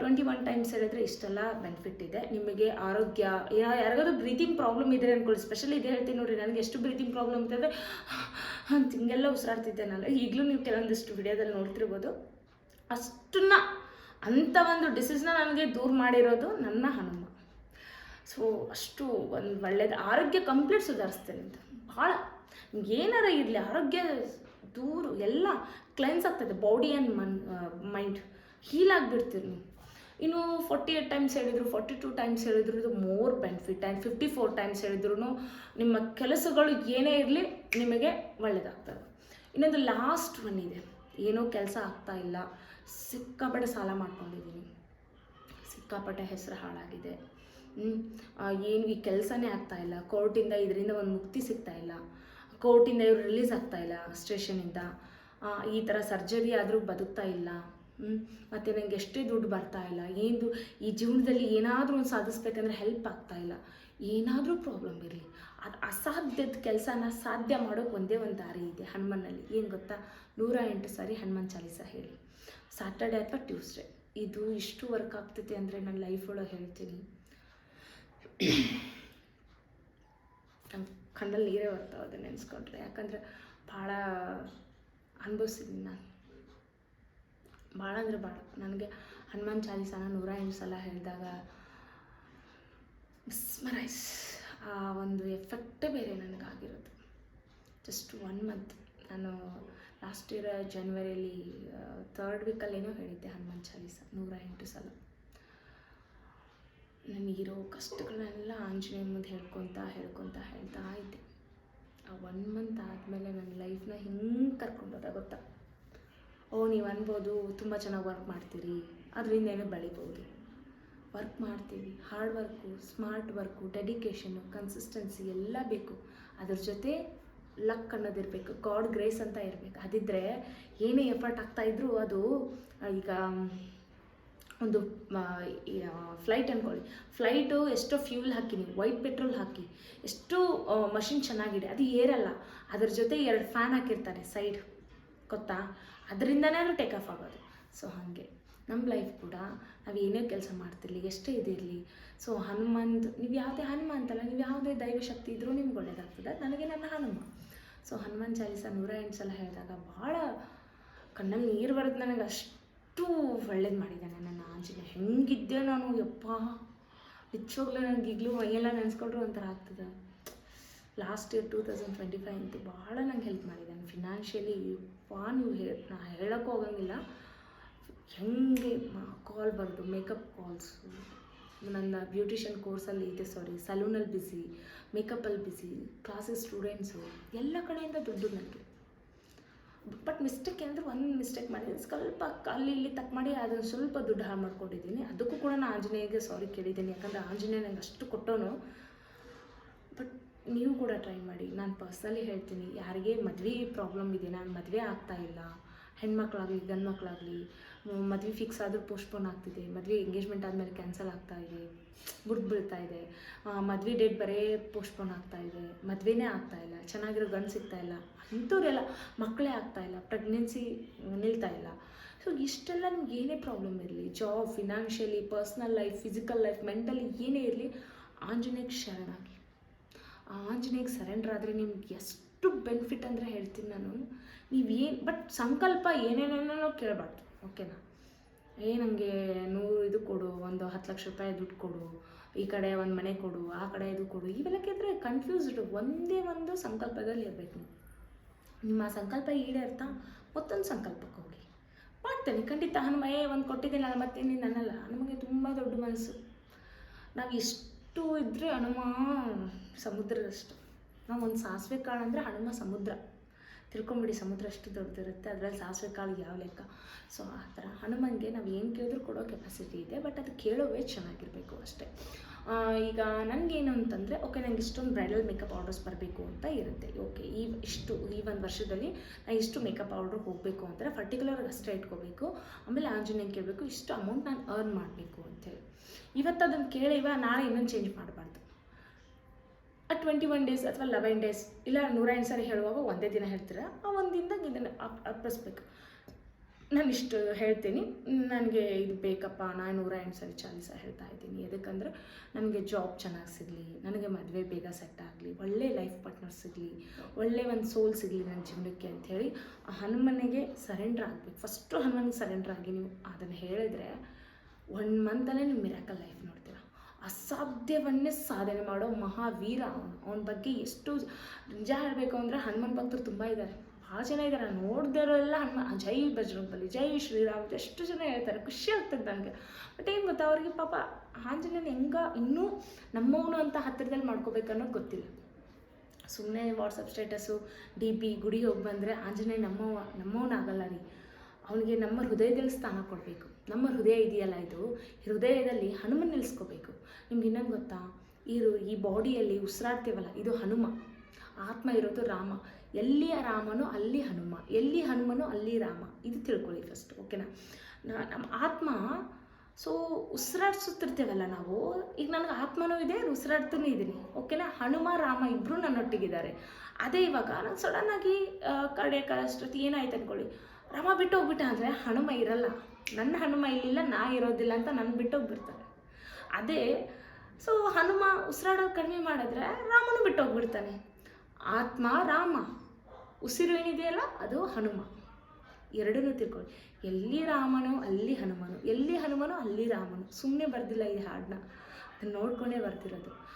ಟ್ವೆಂಟಿ ಒನ್ ಟೈಮ್ಸ್ ಹೇಳಿದ್ರೆ ಇಷ್ಟೆಲ್ಲ ಬೆನಿಫಿಟ್ ಇದೆ. ನಿಮಗೆ ಆರೋಗ್ಯ ಯಾರಿಗಾದ್ರೂ ಬ್ರೀತಿಂಗ್ ಪ್ರಾಬ್ಲಮ್ ಇದ್ರೆ ಅನ್ಕೊಳ್ಳಿ. ಸ್ಪೆಷಲಿ ಇದೇ ಹೇಳ್ತೀನಿ ನೋಡಿರಿ, ನನಗೆ ಎಷ್ಟು ಬ್ರೀತಿಂಗ್ ಪ್ರಾಬ್ಲಮ್ ಇದೆ ಅಂದರೆ ಅಂತ ಹಿಂಗೆಲ್ಲ ಉಸಿರಾಡ್ತಿದ್ದೆ ನಾನು ಈಗಲೂ ನೀವು ಕೆಲವೊಂದಿಷ್ಟು ವಿಡಿಯೋದಲ್ಲಿ ನೋಡ್ತಿರ್ಬೋದು. ಅಷ್ಟನ್ನ ಅಂಥ ಒಂದು ಡಿಸೀಸ್ನ ನನಗೆ ದೂರ ಮಾಡಿರೋದು ನನ್ನ ಹನುಮ. ಸೊ ಅಷ್ಟು ಒಂದು ಒಳ್ಳೇದು ಆರೋಗ್ಯ ಕಂಪ್ಲೀಟ್ ಸುಧಾರಿಸ್ತೇನೆ ಅಂತ. ಭಾಳ ಏನಾರ ಇರಲಿ, ಆರೋಗ್ಯ ದೂರ ಎಲ್ಲ ಕ್ಲೆನ್ಸ್ ಆಗ್ತದೆ ಬಾಡಿ ಆ್ಯಂಡ್ ಮನ್ ಮೈಂಡ್ ಹೀಲ್ ಆಗಿಬಿಡ್ತೀರಿ ನೀವು. ಇನ್ನು ಫೋರ್ಟಿ ಏಟ್ ಟೈಮ್ಸ್ ಹೇಳಿದ್ರು ಫೋರ್ಟಿ ಟೂ ಟೈಮ್ಸ್ ಹೇಳಿದ್ರು, ಇದು more benefit and fifty four times ಹೇಳಿದ್ರು ನಿಮ್ಮ ಕೆಲಸಗಳು ಏನೇ ಇರಲಿ ನಿಮಗೆ ಒಳ್ಳೆಯದಾಗ್ತದೆ ಇನ್ನೊಂದು ಲಾಸ್ಟ್ ಒನ್ ಇದೆ. ಏನೋ ಕೆಲಸ ಆಗ್ತಾ ಇಲ್ಲ. ಸಿಕ್ಕಾಪಟ್ಟೆ ಸಾಲ ಮಾಡ್ಕೊಂಡಿದ್ದೀನಿ. ಸಿಕ್ಕಾಪಟ್ಟೆ ಹೆಸರು ಹಾಳಾಗಿದೆ. ಏನು ಈ ಕೆಲಸನೇ ಆಗ್ತಾ ಇಲ್ಲ. ಕೋರ್ಟಿಂದ ಇದರಿಂದ ಒಂದು ಮುಕ್ತಿ ಸಿಗ್ತಾ ಇಲ್ಲ. ಕೋರ್ಟಿಂದ ಇವ್ರು ರಿಲೀಸ್ ಆಗ್ತಾ ಇಲ್ಲ ಸ್ಟೇಷನಿಂದ. ಈ ಥರ ಸರ್ಜರಿ ಆದರೂ ಬದುಕ್ತಾ ಇಲ್ಲ. ಮತ್ತು ನನಗೆ ಎಷ್ಟೇ ದುಡ್ಡು ಬರ್ತಾ ಇಲ್ಲ. ಏನು ಈ ಜೀವನದಲ್ಲಿ ಏನಾದರೂ ಒಂದು ಸಾಧಿಸ್ಬೇಕಂದ್ರೆ ಹೆಲ್ಪ್ ಆಗ್ತಾ ಇಲ್ಲ. ಏನಾದರೂ ಪ್ರಾಬ್ಲಮ್ ಇರಲಿ. ಅದು ಅಸಾಧ್ಯದ ಕೆಲಸನ ಸಾಧ್ಯ ಮಾಡೋಕೆ ಒಂದೇ ಒಂದು ದಾರಿ ಇದೆ ಹನುಮನಲ್ಲಿ ಏನು ಗೊತ್ತಾ? ನೂರ ಎಂಟು ಸಾರಿ ಹನುಮಾನ್ ಚಾಲೀಸ ಹೇಳಿ. ಸ್ಯಾಟರ್ಡೆ ಅಥವಾ ಟ್ಯೂಸ್ಡೇ ಇದು ಇಷ್ಟು ವರ್ಕ್ ಆಗ್ತೈತೆ ಅಂದರೆ ನನ್ನ ಲೈಫ್ ಒಳಗೆ ಹೇಳ್ತೀನಿ. ನಮ್ಮ ಕಣ್ಣಲ್ಲಿ ನೀರೇ ಬರ್ತಾವ ಅದನ್ನ ನೆನೆಸ್ಕೊಂಡ್ರೆ. ಯಾಕಂದರೆ ಭಾಳ ಅನುಭವಿಸಿದ್ದೀನಿ ನಾನು. ಭಾಳ ಅಂದರೆ ಭಾಳ. ನನಗೆ ಹನುಮಾನ್ ಚಾಲೀಸನ ನೂರ ಎಂಟು ಸಲ ಹೇಳಿದಾಗ, ಮಿಸ್ಮರೈಸ್. ಆ ಒಂದು ಎಫೆಕ್ಟೇ ಬೇರೆ ನನಗಾಗಿರೋದು. ಜಸ್ಟ್ ಒನ್ ಮಂತ್ ನಾನು ಲಾಸ್ಟ್ ಇಯರ್ ಜನ್ವರಿಯಲ್ಲಿ ಥರ್ಡ್ ವೀಕಲ್ಲೇನೋ ಹೇಳಿದ್ದೆ ಹನುಮಾನ್ ಚಾಲೀಸ, ನೂರ ಎಂಟು ಸಲ. ನನಗಿರೋ ಕಷ್ಟಗಳನ್ನೆಲ್ಲ ಆಂಜನೇಯ ಮುಂದೆ ಹೇಳ್ಕೊತಾ ಹೇಳ್ಕೊತಾ, ಹೇಳ್ತಾ ಇದ್ದೆ. ಆ ಒನ್ ಮಂತ್ ಆದಮೇಲೆ ನನ್ನ ಲೈಫ್ನ ಹಿಂಗೆ ಕರ್ಕೊಂಡೋದ ಗೊತ್ತಾ? ಓ, ನೀವು ಅನ್ಬೋದು ತುಂಬ ಚೆನ್ನಾಗಿ ವರ್ಕ್ ಮಾಡ್ತೀರಿ, ಅದರಿಂದ ಏನೋ ಬೆಳಿಬೋದು. ವರ್ಕ್ ಮಾಡ್ತೀವಿ hard work smart work dedication consistency ಎಲ್ಲ ಬೇಕು. ಅದ್ರ ಜೊತೆ ಲಕ್ ಅನ್ನೋದಿರಬೇಕು, ಗಾಡ್ ಗ್ರೇಸ್ ಅಂತ ಇರಬೇಕು. ಅದಿದ್ದರೆ ಏನೇ ಎಫರ್ಟ್ ಆಗ್ತಾ ಆಗ್ತಾಯಿದ್ರು ಅದು ಈಗ, ಒಂದು ಫ್ಲೈಟ್ ಅಂದ್ಕೊಳ್ಳಿ ಫ್ಲೈಟು ಎಷ್ಟೋ ಫ್ಯೂಲ್ ಹಾಕಿ ನೀವು, ವೈಟ್ ಪೆಟ್ರೋಲ್ ಹಾಕಿ, ಎಷ್ಟು ಮಷಿನ್ ಚೆನ್ನಾಗಿದೆ, ಅದು ಏರಲ್ಲ. ಅದ್ರ ಜೊತೆ ಎರಡು ಫ್ಯಾನ್ ಹಾಕಿರ್ತಾರೆ ಸೈಡ್, ಗೊತ್ತಾ? ಅದರಿಂದನೇ ಅದು ಟೇಕ್ ಆಫ್ ಆಗೋದು. ಸೊ ಹಾಗೆ. ನಮ್ಮ ಲೈಫ್ ಕೂಡ ನಾವು ಏನೇ ಕೆಲಸ ಮಾಡ್ತಿರಲಿ, ಎಷ್ಟೇ ಇದಿರಲಿ ಸೊ ಹನುಮಂತ್, ನೀವು ಯಾವುದೇ ಹನುಮಂತಲ್ಲ ನೀವು ಯಾವುದೇ ದೈವಶಕ್ತಿ ಇದ್ದರೂ ಇದ್ರೂ ನಿಮ್ಗೆ ಒಳ್ಳೇದಾಗ್ತದೆ. ನನಗೆ ನನ್ನ ಹನುಮ. ಸೊ ಹನುಮಾನ್ ಚಾಲೀಸ ನೂರ ಎಂಟು ಸಲ ಹೇಳಿದಾಗ ಭಾಳ ಕಣ್ಣಲ್ಲಿ ನೀರು ಬರುತ್ತೆ ನನಗೆ. ಅಷ್ಟು ಒಳ್ಳೇದು ಮಾಡಿದ್ದಾನೆ ನನ್ನ ಆಂಜನೇಯ. ಹೆಂಗಿದ್ದೆ ನಾನು, ಯಪ್ಪ. ನಿಜವಾಗ್ಲೂ ನನಗೆ ಈಗಲೂ ಮೈಯೆಲ್ಲ ನೆನೆಸ್ಕೊಂಡ್ರು ಒಂಥರ ಆಗ್ತದೆ. Last year two thousand twenty five ಅಂತೂ ಭಾಳ ನಂಗೆ ಹೆಲ್ಪ್ ಮಾಡಿದ್ದಾನೆ. ಫಿನಾನ್ಷಿಯಲಿ ಯಪ್ಪಾ, ನೀವು ಹೇ, ನಾ ಹೇಳೋಕ್ಕೂ ಹೋಗಂಗಿಲ್ಲ. ಹೆಂಗೆ ಕಾಲ್ ಬರೋದು ಮೇಕಪ್ ಕಾಲ್ಸು ನನ್ನ ಬ್ಯೂಟಿಷಿಯನ್ ಕೋರ್ಸಲ್ಲಿ ಇದೆ ಸಾರಿ ಸಲೂನಲ್ಲಿ ಬಿಸಿ ಮೇಕಪ್ಪಲ್ಲಿ ಬಿಸಿ ಕ್ಲಾಸಸ್ ಸ್ಟೂಡೆಂಟ್ಸು, ಎಲ್ಲ ಕಡೆಯಿಂದ ದುಡ್ಡು ನನಗೆ. ಬಟ್ ಮಿಸ್ಟೇಕ್ ಅಂದರೆ ಒಂದು ಮಿಸ್ಟೇಕ್ ಮಾಡಿದ್ದೀನಿ. ಸ್ವಲ್ಪ ಅಲ್ಲಿ ಇಲ್ಲಿ ತಕ್ಕ ಮಾಡಿ ಅದನ್ನು ಸ್ವಲ್ಪ ದುಡ್ಡು ಹಾಳು ಮಾಡ್ಕೊಂಡಿದ್ದೀನಿ. ಅದಕ್ಕೂ ಕೂಡ ನಾನು ಆಂಜನೇಯಗೆ ಸಾರಿ ಕೇಳಿದ್ದೀನಿ. ಯಾಕಂದರೆ ಆಂಜನೇಯ ನಂಗೆ ಅಷ್ಟು ಕೊಟ್ಟೋನು ಬಟ್ ನೀವು ಕೂಡ ಟ್ರೈ ಮಾಡಿ. ನಾನು ಪರ್ಸ್ನಲಿ ಹೇಳ್ತೀನಿ. ಯಾರಿಗೆ ಮದುವೆ ಪ್ರಾಬ್ಲಮ್ ಇದೆ, ನಾನು ಮದುವೆ ಆಗ್ತಾ ಇಲ್ಲ. ಹೆಣ್ಮಕ್ಳಾಗಲಿ ಗಂಡು ಮಕ್ಕಳಾಗಲಿ ಮದುವೆ ಫಿಕ್ಸ್ ಆದರೂ ಪೋಸ್ಟ್ಪೋನ್ ಆಗ್ತಿದೆ. ಮದುವೆ ಎಂಗೇಜ್ಮೆಂಟ್ ಆದಮೇಲೆ ಕ್ಯಾನ್ಸಲ್ ಆಗ್ತಾ ಇದೆ. ಗುರ್ತು ಬೀಳ್ತಾ ಇದೆ. ಮದುವೆ ಡೇಟ್ ಬರೇ ಪೋಸ್ಟ್ಪೋನ್ ಆಗ್ತಾ ಇದೆ. ಮದುವೆನೇ ಆಗ್ತಾ ಇಲ್ಲ. ಚೆನ್ನಾಗಿರೋ ಗನ್ ಸಿಗ್ತಾ ಇಲ್ಲ. ಅಂಥವ್ರೆಲ್ಲ ಮಕ್ಕಳೇ ಆಗ್ತಾ ಇಲ್ಲ. ಪ್ರೆಗ್ನೆನ್ಸಿ ನಿಲ್ತಾ ಇಲ್ಲ. ಸೊ ಇಷ್ಟೆಲ್ಲ ನಿಮ್ಗೆ ಏನೇ ಪ್ರಾಬ್ಲಮ್ ಇರಲಿ. Job financially personal life physical life mentally ಏನೇ ಇರಲಿ ಆಂಜನೇಯಕ್ಕೆ ಶರಣಾಗಿ. ಆಂಜನೇಯಕ್ಕೆ ಸರೆಂಡರ್ ಆದರೆ ನಿಮ್ಗೆ ಎಷ್ಟು ಬೆನಿಫಿಟ್ ಅಂದರೆ ಹೇಳ್ತೀನಿ ನಾನು. ನೀವೇನು ಬಟ್ ಸಂಕಲ್ಪ ಏನೇನೇನೋ ಕೇಳಬಾರ್ದು. ಓಕೆನಾ? ಏ ನನಗೆ ನೂರು ಇದು ಕೊಡು, ಒಂದು ಹತ್ತು ಲಕ್ಷ ರೂಪಾಯಿ ದುಡ್ಡು ಕೊಡು, ಈ ಕಡೆ ಒಂದು ಮನೆ ಕೊಡು, ಆ ಕಡೆ ಇದು ಕೊಡು, ಇವೆಲ್ಲ ಕೇಳಿದ್ರೆ ಕನ್ಫ್ಯೂಸ್ಡ್ ಒಂದೇ ಒಂದು ಸಂಕಲ್ಪದಲ್ಲಿ ಇರಬೇಕು ನೀವು. ನಿಮ್ಮ ಸಂಕಲ್ಪ ಈಡೇರ್ತಾ ಮತ್ತೊಂದು ಸಂಕಲ್ಪಕ್ಕೆ ಹೋಗಿ. ಮಾಡ್ತೇನೆ, ಖಂಡಿತ. ಹನುಮಯೇ ಒಂದು ಕೊಟ್ಟಿದ್ದಿಲ್ಲ ಮತ್ತೆ ನೀನು ನನ್ನಲ್ಲ ನಮಗೆ ತುಂಬ ದೊಡ್ಡ ಮನಸ್ಸು. ನಾವು ಎಷ್ಟು ಇದ್ದರೆ ಹನುಮ ಸಮುದ್ರದಷ್ಟು ನಾವು ಒಂದು ಸಾಸಿವೆ ಕಾಳು ಅಂದರೆ ಹನುಮ ಸಮುದ್ರ. ತಿಳ್ಕೊಂಬಿಡಿ, ಸಮುದ್ರ ಅಷ್ಟು ದೊಡ್ಡದಿರುತ್ತೆ, ಅದರಲ್ಲಿ ಸಾಸಿವೆ ಕಾಳು ಯಾವ ಲೆಕ್ಕ. ಸೊ ಆ ಥರ. ಹನುಮನ್ಗೆ ನಾವು ಏನು ಕೇಳಿದ್ರು ಕೊಡೋ ಕೆಪಾಸಿಟಿ ಇದೆ ಬಟ್ ಅದು ಕೇಳೋವೇ ಚೆನ್ನಾಗಿರಬೇಕು ಅಷ್ಟೇ. ಈಗ ನನಗೇನು ಅಂತಂದರೆ ಓಕೆ ನನಗೆ ಇಷ್ಟೊಂದು ಬ್ರೈಡಲ್ ಮೇಕಪ್ ಆರ್ಡರ್ಸ್ ಬರಬೇಕು ಅಂತ ಇರುತ್ತೆ. ಓಕೆ ಈ ಇಷ್ಟು, ಈ ಒಂದು ವರ್ಷದಲ್ಲಿ ನಾನು ಇಷ್ಟು ಮೇಕಪ್ ಆರ್ಡ್ರ್ ಹೋಗಬೇಕು ಅಂದರೆ ಪರ್ಟಿಕ್ಯುಲರ್ ಅಷ್ಟೇ ಇಟ್ಕೋಬೇಕು. ಆಮೇಲೆ ಆಂಜನೇಯ ಕೇಳಬೇಕು, ಇಷ್ಟು ಅಮೌಂಟ್ ನಾನು ಅರ್ನ್ ಮಾಡಬೇಕು ಅಂತೇಳಿ ಇವತ್ತು ಅದನ್ನು ಕೇಳಿವ ನಾಳೆ ಇನ್ನೊಂದು ಚೇಂಜ್ ಮಾಡಬಾರ್ದು. ಟ್ವೆಂಟಿ ಒನ್ ಡೇಸ್ ಅಥವಾ ಲೆವೆನ್ ಡೇಸ್ ಇಲ್ಲ ನೂರ ಎಂಟು ಸರಿ ಹೇಳುವಾಗ ಒಂದೇ ದಿನ ಹೇಳ್ತೀರ? ಆ ಒಂದು ದಿನದಾಗ ಇದನ್ನು ಅಪ್ ಅಪ್ಪಿಸ್ಬೇಕು ನಾನು ಇಷ್ಟು ಹೇಳ್ತೀನಿ. ನನಗೆ ಇದು ಬೇಕಪ್ಪ, ನಾನು ನೂರ ಎಂಟು ಸರಿ ಚಾಲೀಸ ಹೇಳ್ತಾ ಇದ್ದೀನಿ. ಎದಕ್ಕಂದ್ರೆ ನನಗೆ ಜಾಬ್ ಚೆನ್ನಾಗಿ ಸಿಗಲಿ, ನನಗೆ ಮದುವೆ ಬೇಗ ಸೆಟ್ ಆಗಲಿ, ಒಳ್ಳೆ ಲೈಫ್ ಪಾರ್ಟ್ನರ್ ಸಿಗಲಿ, ಒಳ್ಳೆ ಒಂದು ಸೋಲ್ ಸಿಗಲಿ ನನ್ನ ಜೀವನಕ್ಕೆ ಅಂಥೇಳಿ ಆ ಹನುಮನಿಗೆ ಸರೆಂಡ್ರ್ ಆಗಬೇಕು. ಫಸ್ಟು ಹನುಮನಿಗೆ ಸರೆಂಡ್ರ್ ಆಗಿ ನೀವು ಅದನ್ನು ಹೇಳಿದ್ರೆ ಒನ್ ಮಂತಲ್ಲೇ ನಿಮ್ಮ ಮಿರಾಕಲ್ ಲೈಫ್ ನೋಡ್ತೀರ ಅಸಾಧ್ಯವನ್ನೇ ಸಾಧನೆ ಮಾಡೋ ಮಹಾವೀರ. ಅವನು ಬಗ್ಗೆ ಎಷ್ಟು ನಿಜ ಹೇಳಬೇಕು ಅಂದರೆ ಹನುಮಾನ್ ಭಕ್ತರು ತುಂಬ ಇದ್ದಾರೆ. ಭಾಳ ಜನ ಇದ್ದಾರೆ. ನೋಡಿದವರೆಲ್ಲ ಹನುಮ ಜೈ ಬಜರಂಗಬಲಿ ಜೈ ಶ್ರೀರಾಮ್ ಎಷ್ಟು ಜನ ಹೇಳ್ತಾರೆ. ಖುಷಿ ಆಗ್ತದೆ ನನಗೆ. ಬಟ್ ಏನು ಗೊತ್ತಾ, ಅವ್ರಿಗೆ ಪಾಪ ಆಂಜನೇಯನ ಹೆಂಗ ಇನ್ನೂ ನಮ್ಮವನು ಅಂತ ಹತ್ತಿರದಲ್ಲಿ ಮಾಡ್ಕೋಬೇಕು ಅನ್ನೋದು ಗೊತ್ತಿಲ್ಲ. ಸುಮ್ಮನೆ ವಾಟ್ಸಪ್ ಸ್ಟೇಟಸ್ಸು ಡಿ ಪಿ ಗುಡಿಗೆ ಹೋಗಿ ಬಂದರೆ ಆಂಜನೇಯ ನಮ್ಮವ ನಮ್ಮವನಾಗಲ್ಲ ರೀ. ಅವನಿಗೆ ನಮ್ಮ ಹೃದಯದಲ್ಲಿ ಸ್ಥಾನ ಕೊಡಬೇಕು. ನಮ್ಮ ಹೃದಯ ಇದೆಯಲ್ಲ ಇದು? ಹೃದಯದಲ್ಲಿ ಹನುಮನ್ ನಿಲ್ಲಿಸ್ಕೋಬೇಕು ನಿಮ್ಗೆ ಇನ್ನೊಂದು ಗೊತ್ತಾ? ಇರು, ಈ ಬಾಡಿಯಲ್ಲಿ ಉಸಿರಾಡ್ತೀವಲ್ಲ, ಇದು ಹನುಮ. ಆತ್ಮ ಇರೋದು ರಾಮ. ಎಲ್ಲಿ ರಾಮನೋ ಅಲ್ಲಿ ಹನುಮ. ಎಲ್ಲಿ ಹನುಮನೋ ಅಲ್ಲಿ ರಾಮ. ಇದು ತಿಳ್ಕೊಳ್ಳಿ ಫಸ್ಟ್ ಓಕೆನಾ ನಮ್ಮ ಆತ್ಮ ಸೊ ಉಸಿರಾಡ್ಸುತ್ತಿರ್ತೇವಲ್ಲ ನಾವು, ಈಗ ನನಗೆ ಆತ್ಮನೂ ಇದೆ ಉಸಿರಾಡ್ತಾನೆ ಇದ್ದೀನಿ ಓಕೆನಾ ಹನುಮ, ರಾಮ ಇಬ್ಬರು ನನ್ನೊಟ್ಟಿಗಿದ್ದಾರೆ. ಅದೇ ಇವಾಗ ನಾನು ಸಡನ್ನಾಗಿ ಕಡೆ ಅಷ್ಟೊತ್ತಿ ಏನಾಯ್ತು ಅಂದ್ಕೊಳ್ಳಿ ರಾಮ ಬಿಟ್ಟು ಹೋಗ್ಬಿಟ್ಟ ಅಂದರೆ ಹನುಮ ಇರಲ್ಲ. ನನ್ನ ಹನುಮ ಇಲ್ಲಿಲ್ಲ, ನಾ ಇರೋದಿಲ್ಲ ಅಂತ ನನ್ನ ಬಿಟ್ಟು ಹೋಗ್ಬಿಡ್ತಾರೆ. ಅದೇ ಸೊ ಹನುಮ ಉಸಿರಾಡೋದು ಕಡಿಮೆ ಮಾಡಿದ್ರೆ ರಾಮನು ಬಿಟ್ಟು ಹೋಗ್ಬಿಡ್ತಾನೆ. ಆತ್ಮ ರಾಮ. ಉಸಿರು ಏನಿದೆಯಲ್ಲ, ಅದು ಹನುಮ. ಎರಡನ್ನೂ ತಿಳ್ಕೊಳ್ಳಿ ಎಲ್ಲಿ ರಾಮನು ಅಲ್ಲಿ ಹನುಮನು, ಎಲ್ಲಿ ಹನುಮನು ಅಲ್ಲಿ ರಾಮನು. ಸುಮ್ಮನೆ ಬರ್ದಿಲ್ಲ ಈ ಹಾಡನ್ನ. ಅದನ್ನ ನೋಡ್ಕೊಂಡೇ ಬರ್ತಿರೋದು.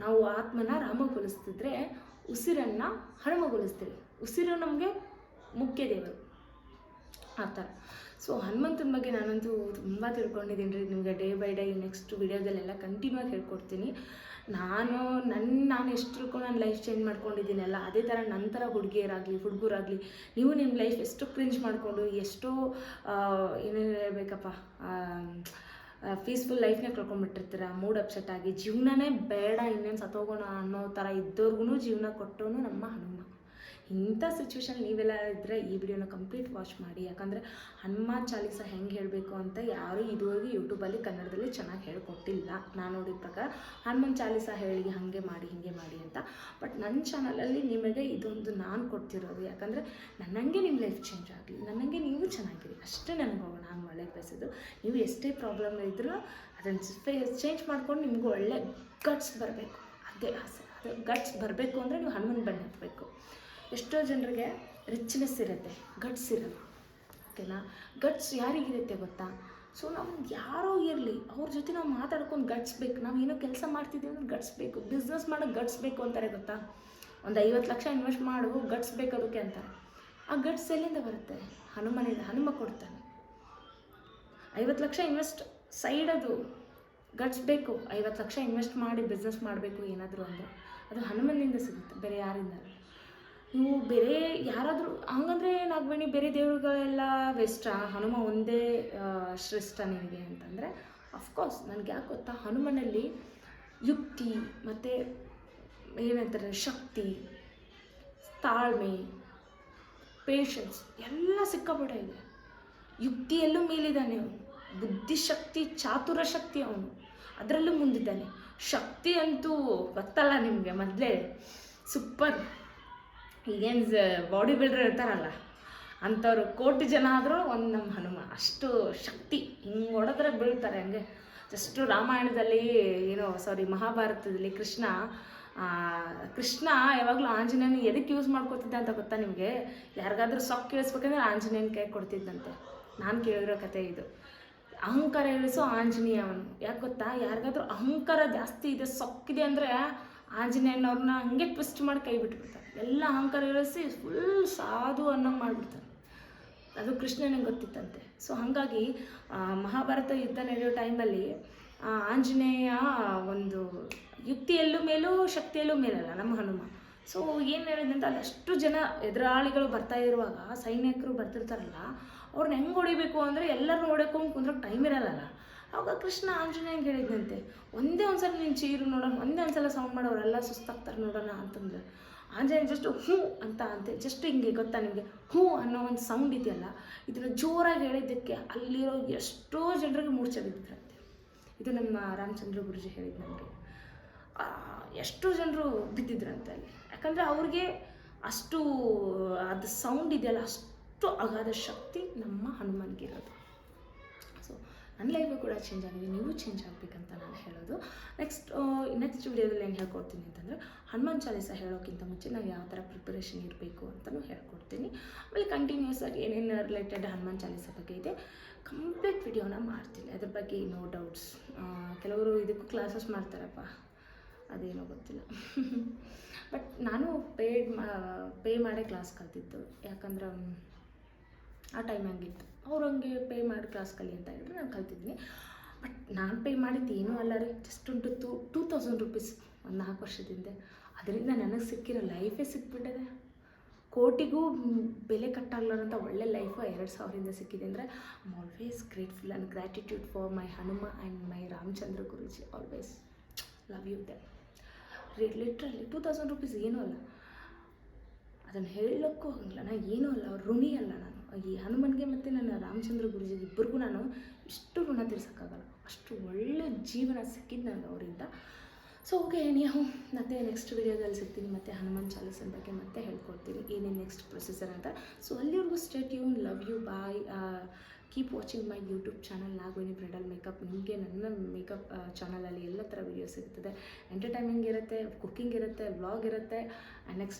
ನಾವು ಆತ್ಮನ ರಾಮ ರಾಮಗೊಳಿಸ್ತಿದ್ರೆ ಉಸಿರನ್ನು ಹನುಮಗೊಳಿಸ್ತೀವಿ ಉಸಿರು ನಮಗೆ ಮುಖ್ಯ ದೇವರು. ಆ ಥರ ಸೊ ಹನುಮಂತನ ಬಗ್ಗೆ ನಾನಂತೂ ತುಂಬ ತಿಳ್ಕೊಂಡಿದ್ದೀನಿ ರೀ. ನಿಮಗೆ ಡೇ ಬೈ ಡೇ ನೆಕ್ಸ್ಟ್ ವಿಡಿಯೋದಲ್ಲೆಲ್ಲ ಕಂಟಿನ್ಯೂ ಆಗಿ ಹೇಳ್ಕೊಡ್ತೀನಿ. ನಾನು ನನ್ನ ನಾನು ಎಷ್ಟು ತಿಳ್ಕೊಂಡು ನಾನು ಲೈಫ್ ಚೇಂಜ್ ಮಾಡ್ಕೊಂಡಿದ್ದೀನಲ್ಲ ಅದೇ ಥರ ನಂತರ ಹುಡುಗಿಯರಾಗಲಿ, ಹುಡುಗರಾಗಲಿ, ನೀವು ನಿಮ್ಮ ಲೈಫ್ ಎಷ್ಟು ಕ್ರಿಂಜ್ ಮಾಡಿಕೊಂಡು, ಎಷ್ಟೋ ಏನೇನು ಹೇಳ್ಬೇಕಪ್ಪ ಪೀಸ್ಫುಲ್ ಲೈಫ್ನೇ ಕಳ್ಕೊಂಡ್ಬಿಟ್ಟಿರ್ತೀರ ಮೂಡ್ ಅಪ್ಸೆಟ್ ಆಗಿ, ಜೀವನನೇ ಬೇಡ ಇನ್ನೇನು ಸತ್ತೋಗೋಣ ಅನ್ನೋ ಥರ ಇದ್ದವ್ರಿಗೂ ಜೀವನ ಕೊಟ್ಟವನು ನಮ್ಮ ಹನುಮ. ಇಂಥ ಸಿಚುವೇಶನ್ ನೀವೆಲ್ಲ ಇದ್ದರೆ ಈ ವಿಡಿಯೋನ ಕಂಪ್ಲೀಟ್ ವಾಚ್ ಮಾಡಿ. ಯಾಕಂದರೆ ಹನುಮ ಚಾಲೀಸ ಹೆಂಗೆ ಹೇಳಬೇಕು ಅಂತ ಯಾರೂ ಇದುವರೆಗೂ ಯೂಟ್ಯೂಬಲ್ಲಿ ಕನ್ನಡದಲ್ಲಿ ಚೆನ್ನಾಗಿ ಹೇಳ್ಕೊಟ್ಟಿಲ್ಲ. ನಾನು ನೋಡಿದ ಪ್ರಕಾರ ಹನುಮನ್ ಚಾಲೀಸ ಹೇಳಿ, ಹಾಗೆ ಮಾಡಿ, ಹೀಗೆ ಮಾಡಿ ಅಂತ. ಬಟ್ ನನ್ನ ಚಾನಲಲ್ಲಿ ನಿಮಗೆ ಇದೊಂದು ನಾನು ಕೊಡ್ತಿರೋದು. ಯಾಕಂದರೆ ನನ್ನಂಗೆ ನಿಮ್ಮ ಲೈಫ್ ಚೇಂಜ್ ಆಗಲಿ ನನಗೆ ನೀವು ಚೆನ್ನಾಗಿರಿ. ಅಷ್ಟೇ ನನಗೆ ಹೋಗೋಣ, ಹಂಗೆ ಒಳ್ಳೆ ಬಯಸೋದು ನೀವು ಎಷ್ಟೇ ಪ್ರಾಬ್ಲಮ್ ಇದ್ದರೂ ಅದನ್ನು ಚೇಂಜ್ ಮಾಡ್ಕೊಂಡು ನಿಮಗೂ ಒಳ್ಳೆ ಗಟ್ಸ್ ಬರಬೇಕು. ಅದೇ ಆಸೆ. ಅದು ಗಟ್ಸ್ ಬರಬೇಕು ಅಂದರೆ ನೀವು ಹನುಮನ್ ಬಣ್ಣ ಹತ್ತಬೇಕು ಎಷ್ಟೋ ಜನರಿಗೆ ರಿಚ್ನೆಸ್ ಇರುತ್ತೆ ಗಟ್ಸ್ ಇರಲ್ಲ ಓಕೆನಾ ಗಟ್ಸ್ ಯಾರಿಗಿರುತ್ತೆ ಗೊತ್ತಾ? ಸೊ ನಾವು ಯಾರೋ ಇರಲಿ, ಅವ್ರ ಜೊತೆ ನಾವು ಮಾತಾಡ್ಕೊಂಡು ಗಟ್ಸ್ ಬೇಕು. ನಾವು ಏನೋ ಕೆಲಸ ಮಾಡ್ತಿದ್ದೀವಿ ಅಂದ್ರೆ ಗಟ್ಸ್ ಬೇಕು. ಬಿಸ್ನೆಸ್ ಮಾಡೋಕೆ ಗಟ್ಸ್ ಬೇಕು ಅಂತಾರೆ ಗೊತ್ತಾ? ಒಂದು ಐವತ್ತು ಲಕ್ಷ ಇನ್ವೆಸ್ಟ್ ಮಾಡು ಗಟ್ಸ್ ಬೇಕು ಅದಕ್ಕೆ ಅಂತಾರೆ. ಆ ಗಟ್ಸ್ ಎಲ್ಲಿಂದ ಬರುತ್ತೆ? ಹನುಮನಿಂದ, ಹನುಮ ಕೊಡ್ತಾನೆ. ಐವತ್ತು ಲಕ್ಷ ಇನ್ವೆಸ್ಟ್ ಸೈಡ್ ಅದು ಗಟ್ಸ್ ಬೇಕು. ಐವತ್ತು ಲಕ್ಷ ಇನ್ವೆಸ್ಟ್ ಮಾಡಿ ಬಿಸ್ನೆಸ್ ಮಾಡಬೇಕು ಏನಾದರೂ ಅಂದರೆ ಅದು ಹನುಮನಿಂದ ಸಿಗುತ್ತೆ, ಬೇರೆ ಯಾರಿಂದ. ನೀವು ಬೇರೆ ಯಾರಾದರೂ, ಹಂಗಂದ್ರೆ ನಾಗವೇಣಿ, ಬೇರೆ ದೇವರುಗಳೆಲ್ಲ ವೆಸ್ಟ ಹನುಮ ಒಂದೇ ಶ್ರೇಷ್ಠ ನಿನಗೆ ಅಂತಂದರೆ ಅಫ್ಕೋರ್ಸ್ ನನಗೆ ಯಾಕೆ ಗೊತ್ತಾ, ಹನುಮನಲ್ಲಿ ಯುಕ್ತಿ, ಮತ್ತು ಏನಂತಾರೆ, ಶಕ್ತಿ, ತಾಳ್ಮೆ ಪೇಷನ್ಸ್ ಎಲ್ಲ ಸಿಕ್ಕಾಪಟ್ಟೆ ಇದೆ. ಯುಕ್ತಿಯಲ್ಲೂ ಮೇಲಿದ್ದಾನೆ ಅವನು. ಬುದ್ಧಿಶಕ್ತಿ, ಚಾತುರ ಶಕ್ತಿ ಅವನು. ಅದರಲ್ಲೂ ಮುಂದಿದ್ದಾನೆ. ಶಕ್ತಿ ಅಂತೂ ಗೊತ್ತಲ್ಲ ನಿಮಗೆ ಮೊದಲೇ. ಸೂಪರ್. ಈಗೇನು ಬಾಡಿ ಬಿಲ್ಡರ್ ಇರ್ತಾರಲ್ಲ, ಅಂಥವ್ರು ಕೋಟಿ ಜನ ಆದರೂ ಒಂದು ನಮ್ಮ ಹನುಮ, ಅಷ್ಟು ಶಕ್ತಿ ಹಿಂಗೆ ಹೊಡೆದ್ರೆ ಬೀಳ್ತಾರೆ ಹಂಗೆ. ಜಸ್ಟು ರಾಮಾಯಣದಲ್ಲಿ ಏನೋ ಸಾರಿ ಮಹಾಭಾರತದಲ್ಲಿ ಕೃಷ್ಣ ಕೃಷ್ಣ ಯಾವಾಗಲೂ ಆಂಜನೇಯನ ಎದಕ್ಕೆ ಯೂಸ್ ಮಾಡ್ಕೊತಿದ್ದೆ ಅಂತ ಗೊತ್ತಾ ನಿಮಗೆ? ಯಾರಿಗಾದ್ರೂ ಸೊಕ್ಕು ಕೇಳಿಸ್ಬೇಕಂದ್ರೆ ಆಂಜನೇಯನ ಕೈ ಕೊಡ್ತಿದ್ದಂತೆ. ನಾನು ಕೇಳಿರೋ ಕತೆ ಇದು. ಅಹಂಕಾರ ಇಳಿಸೋ ಆಂಜನೇಯ ಅವನು. ಯಾಕೆ ಗೊತ್ತಾ? ಯಾರಿಗಾದ್ರೂ ಅಹಂಕಾರ ಜಾಸ್ತಿ ಇದೆ ಸೊಕ್ಕಿದೆ ಅಂದರೆ ಆಂಜನೇಯನವ್ರನ್ನ ಹಂಗೆ ಟ್ವಿಸ್ಟ್ ಮಾಡಿ ಕೈ ಬಿಟ್ಬಿಡ್ತಾರೆ. ಎಲ್ಲ ಅಹಂಕಾರ ಇಳಿಸಿ ಫುಲ್ ಸಾಧು ಅನ್ನೋ ಮಾಡಿಬಿಡ್ತಾರೆ. ಅದು ಕೃಷ್ಣನಿಗೆ ಗೊತ್ತಿತ್ತಂತೆ. ಸೊ ಹಾಗಾಗಿ ಮಹಾಭಾರತ ಯುದ್ಧ ನಡೆಯೋ ಟೈಮಲ್ಲಿ ಆಂಜನೇಯ ಒಂದು ಯುಕ್ತಿಯಲ್ಲೂ ಮೇಲೂ ಶಕ್ತಿಯಲ್ಲೂ ಮೇಲಲ್ಲ ನಮ್ಮ ಹನುಮ. ಸೊ ಏನು ಹೇಳಿದಂತ ಅಷ್ಟು ಜನ ಎದುರಾಳಿಗಳು ಬರ್ತಾ ಇರುವಾಗ ಸೈನಿಕರು ಬರ್ತಿರ್ತಾರಲ್ಲ, ಅವ್ರನ್ನ ಹೆಂಗೆ ಹೊಡಿಬೇಕು ಅಂದರೆ ಎಲ್ಲರೂ ಹೊಡೆಕೊಂಡು ಕುಂದ್ರಕ್ಕೆ ಟೈಮ್ ಇರಲ್ಲಲ್ಲ. ಅವಾಗ ಕೃಷ್ಣ ಆಂಜನೇಯಂಗೆ ಹೇಳಿದಂತೆ ಒಂದೇ ಒಂದ್ಸಲ ನೀನು ಚೀರು ನೋಡೋಣ, ಒಂದೇ ಒಂದ್ಸಲ ಸೌಂಡ್ ಮಾಡೋರೆಲ್ಲ ಸುಸ್ತಾಗ್ತಾರೆ ನೋಡೋಣ ಅಂತಂದ್ರೆ. ಆಂಜನೇಯ ಜಸ್ಟ್ ಹ್ಞೂ ಅಂತ ಅಂತೆ. ಜಸ್ಟ್ ಹಿಂಗೆ ಗೊತ್ತಾ ನಿಮಗೆ? ಹ್ಞೂ ಅನ್ನೋ ಒಂದು ಸೌಂಡ್ ಇದೆಯಲ್ಲ, ಇದನ್ನು ಜೋರಾಗಿ ಹೇಳಿದ್ದಕ್ಕೆ ಅಲ್ಲಿರೋ ಎಷ್ಟೋ ಜನರಿಗೆ ಮೂರ್ಛೆ ಬಿದ್ದಿದ್ರಂತೆ ಇದು ನಮ್ಮ ರಾಮಚಂದ್ರ ಗುರುಜಿ ಹೇಳಿದ ನನಗೆ ಎಷ್ಟೋ ಜನರು ಬಿದ್ದಿದ್ರಂತೆ ಅಲ್ಲಿ. ಯಾಕಂದರೆ ಅವ್ರಿಗೆ ಅಷ್ಟು, ಅದು ಸೌಂಡ್ ಇದೆಯಲ್ಲ, ಅಷ್ಟು ಅಗಾಧ ಶಕ್ತಿ ನಮ್ಮ ಹನುಮನ್ಗಿರೋದು ನನ್ನ ಲೈಫು ಕೂಡ ಚೇಂಜ್ ಆಗಿದೆ, ನೀವು ಚೇಂಜ್ ಆಗಬೇಕಂತ ನಾನು ಹೇಳೋದು. ನೆಕ್ಸ್ಟ್ ನೆಕ್ಸ್ಟ್ ವಿಡಿಯೋದಲ್ಲಿ ಏನು ಹೇಳ್ಕೊಡ್ತೀನಿ ಅಂತಂದರೆ, ಹನುಮಾನ್ ಚಾಲೀಸ ಹೇಳೋಕ್ಕಿಂತ ಮುಂಚೆ ನಾವು ಯಾವ ಥರ ಪ್ರಿಪರೇಷನ್ ಇರಬೇಕು ಅಂತಲೂ ಹೇಳ್ಕೊಡ್ತೀನಿ. ಆಮೇಲೆ ಕಂಟಿನ್ಯೂಸ್ ಆಗಿ ಏನೇನು ರಿಲೇಟೆಡ್ ಹನುಮಾನ್ ಚಾಲೀಸ ಬಗ್ಗೆ ಇದೆ ಕಂಪ್ಲೀಟ್ ವಿಡಿಯೋನ ಮಾಡ್ತೀನಿ. ಅದ್ರ ಬಗ್ಗೆ ನೋ ಡೌಟ್ಸ್ ಕೆಲವರು ಇದಕ್ಕೂ ಕ್ಲಾಸಸ್ ಮಾಡ್ತಾರಪ್ಪ, ಅದೇನೋ ಗೊತ್ತಿಲ್ಲ. ಬಟ್ ನಾನು ಪೇಡ್ ಮಾ ಪೇ ಮಾಡೇ ಕ್ಲಾಸ್ ಕಲ್ತಿದ್ದು, ಯಾಕಂದ್ರೆ, ಆ ಟೈಮ್ ಹಂಗಿತ್ತು ಅವ್ರು ಹಂಗೆ ಪೇ ಮಾಡಿ ಕ್ಲಾಸ್ ಕಲಿ ಅಂತ ಹೇಳಿದ್ರೆ ನಾನು ಕಲ್ತಿದ್ದೀನಿ ಬಟ್ ನಾನು ಪೇ ಮಾಡಿದ್ದು ಏನೂ ಅಲ್ಲ ರೀ ಜಸ್ಟ್ ಉಂಟು ಟೂ ಟೂ ತೌಸಂಡ್ ರುಪೀಸ್ ಒಂದು ನಾಲ್ಕು ವರ್ಷದಿಂದ. ಅದರಿಂದ ನನಗೆ ಸಿಕ್ಕಿರೋ ಲೈಫೇ ಸಿಕ್ಬಿಟ್ಟಿದೆ. ಕೋಟಿಗೂ ಬೆಲೆ ಕಟ್ಟಾಗ್ಲಾರಂಥ ಒಳ್ಳೆ ಲೈಫು ಎರಡು ಸಾವಿರದಿಂದ ಸಿಕ್ಕಿದೆ ಅಂದರೆ I'm always grateful and gratitude for my Hanuma and my Ramachandra Guruji always love you the literally two thousand rupees ಏನೂ ಅಲ್ಲ. ಅದನ್ನು ಹೇಳೋಕ್ಕೂ ಹೋಗಲ್ಲ ನಾನು ಏನೂ ಅಲ್ಲ, ಅವ್ರ ಋಣಿ ಅಲ್ಲ ನಾನು. ಈ ಹನುಮನ್ಗೆ ಮತ್ತು ನನ್ನ ರಾಮಚಂದ್ರ ಗುರುಜಿ ಇಬ್ಬರಿಗೂ ನಾನು ಇಷ್ಟು ಋಣ ತೀರ್ಸೋಕ್ಕಾಗಲ್ಲ. ಅಷ್ಟು ಒಳ್ಳೆ ಜೀವನ ಸಿಕ್ಕಿದ್ದು ನನಗೆ ಅವರಿಂದ. ಸೊ ಓಕೆ ನೀವು ಮತ್ತೆ ನೆಕ್ಸ್ಟ್ ವಿಡಿಯೋದಲ್ಲಿ ಸಿಗ್ತೀನಿ. ಮತ್ತು ಹನುಮಾನ್ ಚಾಲೀಸನ್ ಬಗ್ಗೆ ಮತ್ತೆ ಹೇಳ್ಕೊಡ್ತೀನಿ. ಏನೇನು ನೆಕ್ಸ್ಟ್ ಪ್ರೊಸೆಸರ್ ಅಂತ. ಸೊ ಅಲ್ಲಿವರೆಗೂ state you love you bye keep watching my YouTube channel Nagaveni bridal makeup ನಿಮಗೆ ನನ್ನ ಮೇಕಪ್ ಚಾನಲಲ್ಲಿ ಎಲ್ಲ ಥರ ವೀಡಿಯೋಸ್ ಇರ್ತದೆ ಎಂಟರ್ಟೈನಿಂಗ್ ಇರುತ್ತೆ ಕುಕ್ಕಿಂಗ್ ಇರುತ್ತೆ ವ್ಲಾಗ್ ಇರುತ್ತೆ. And next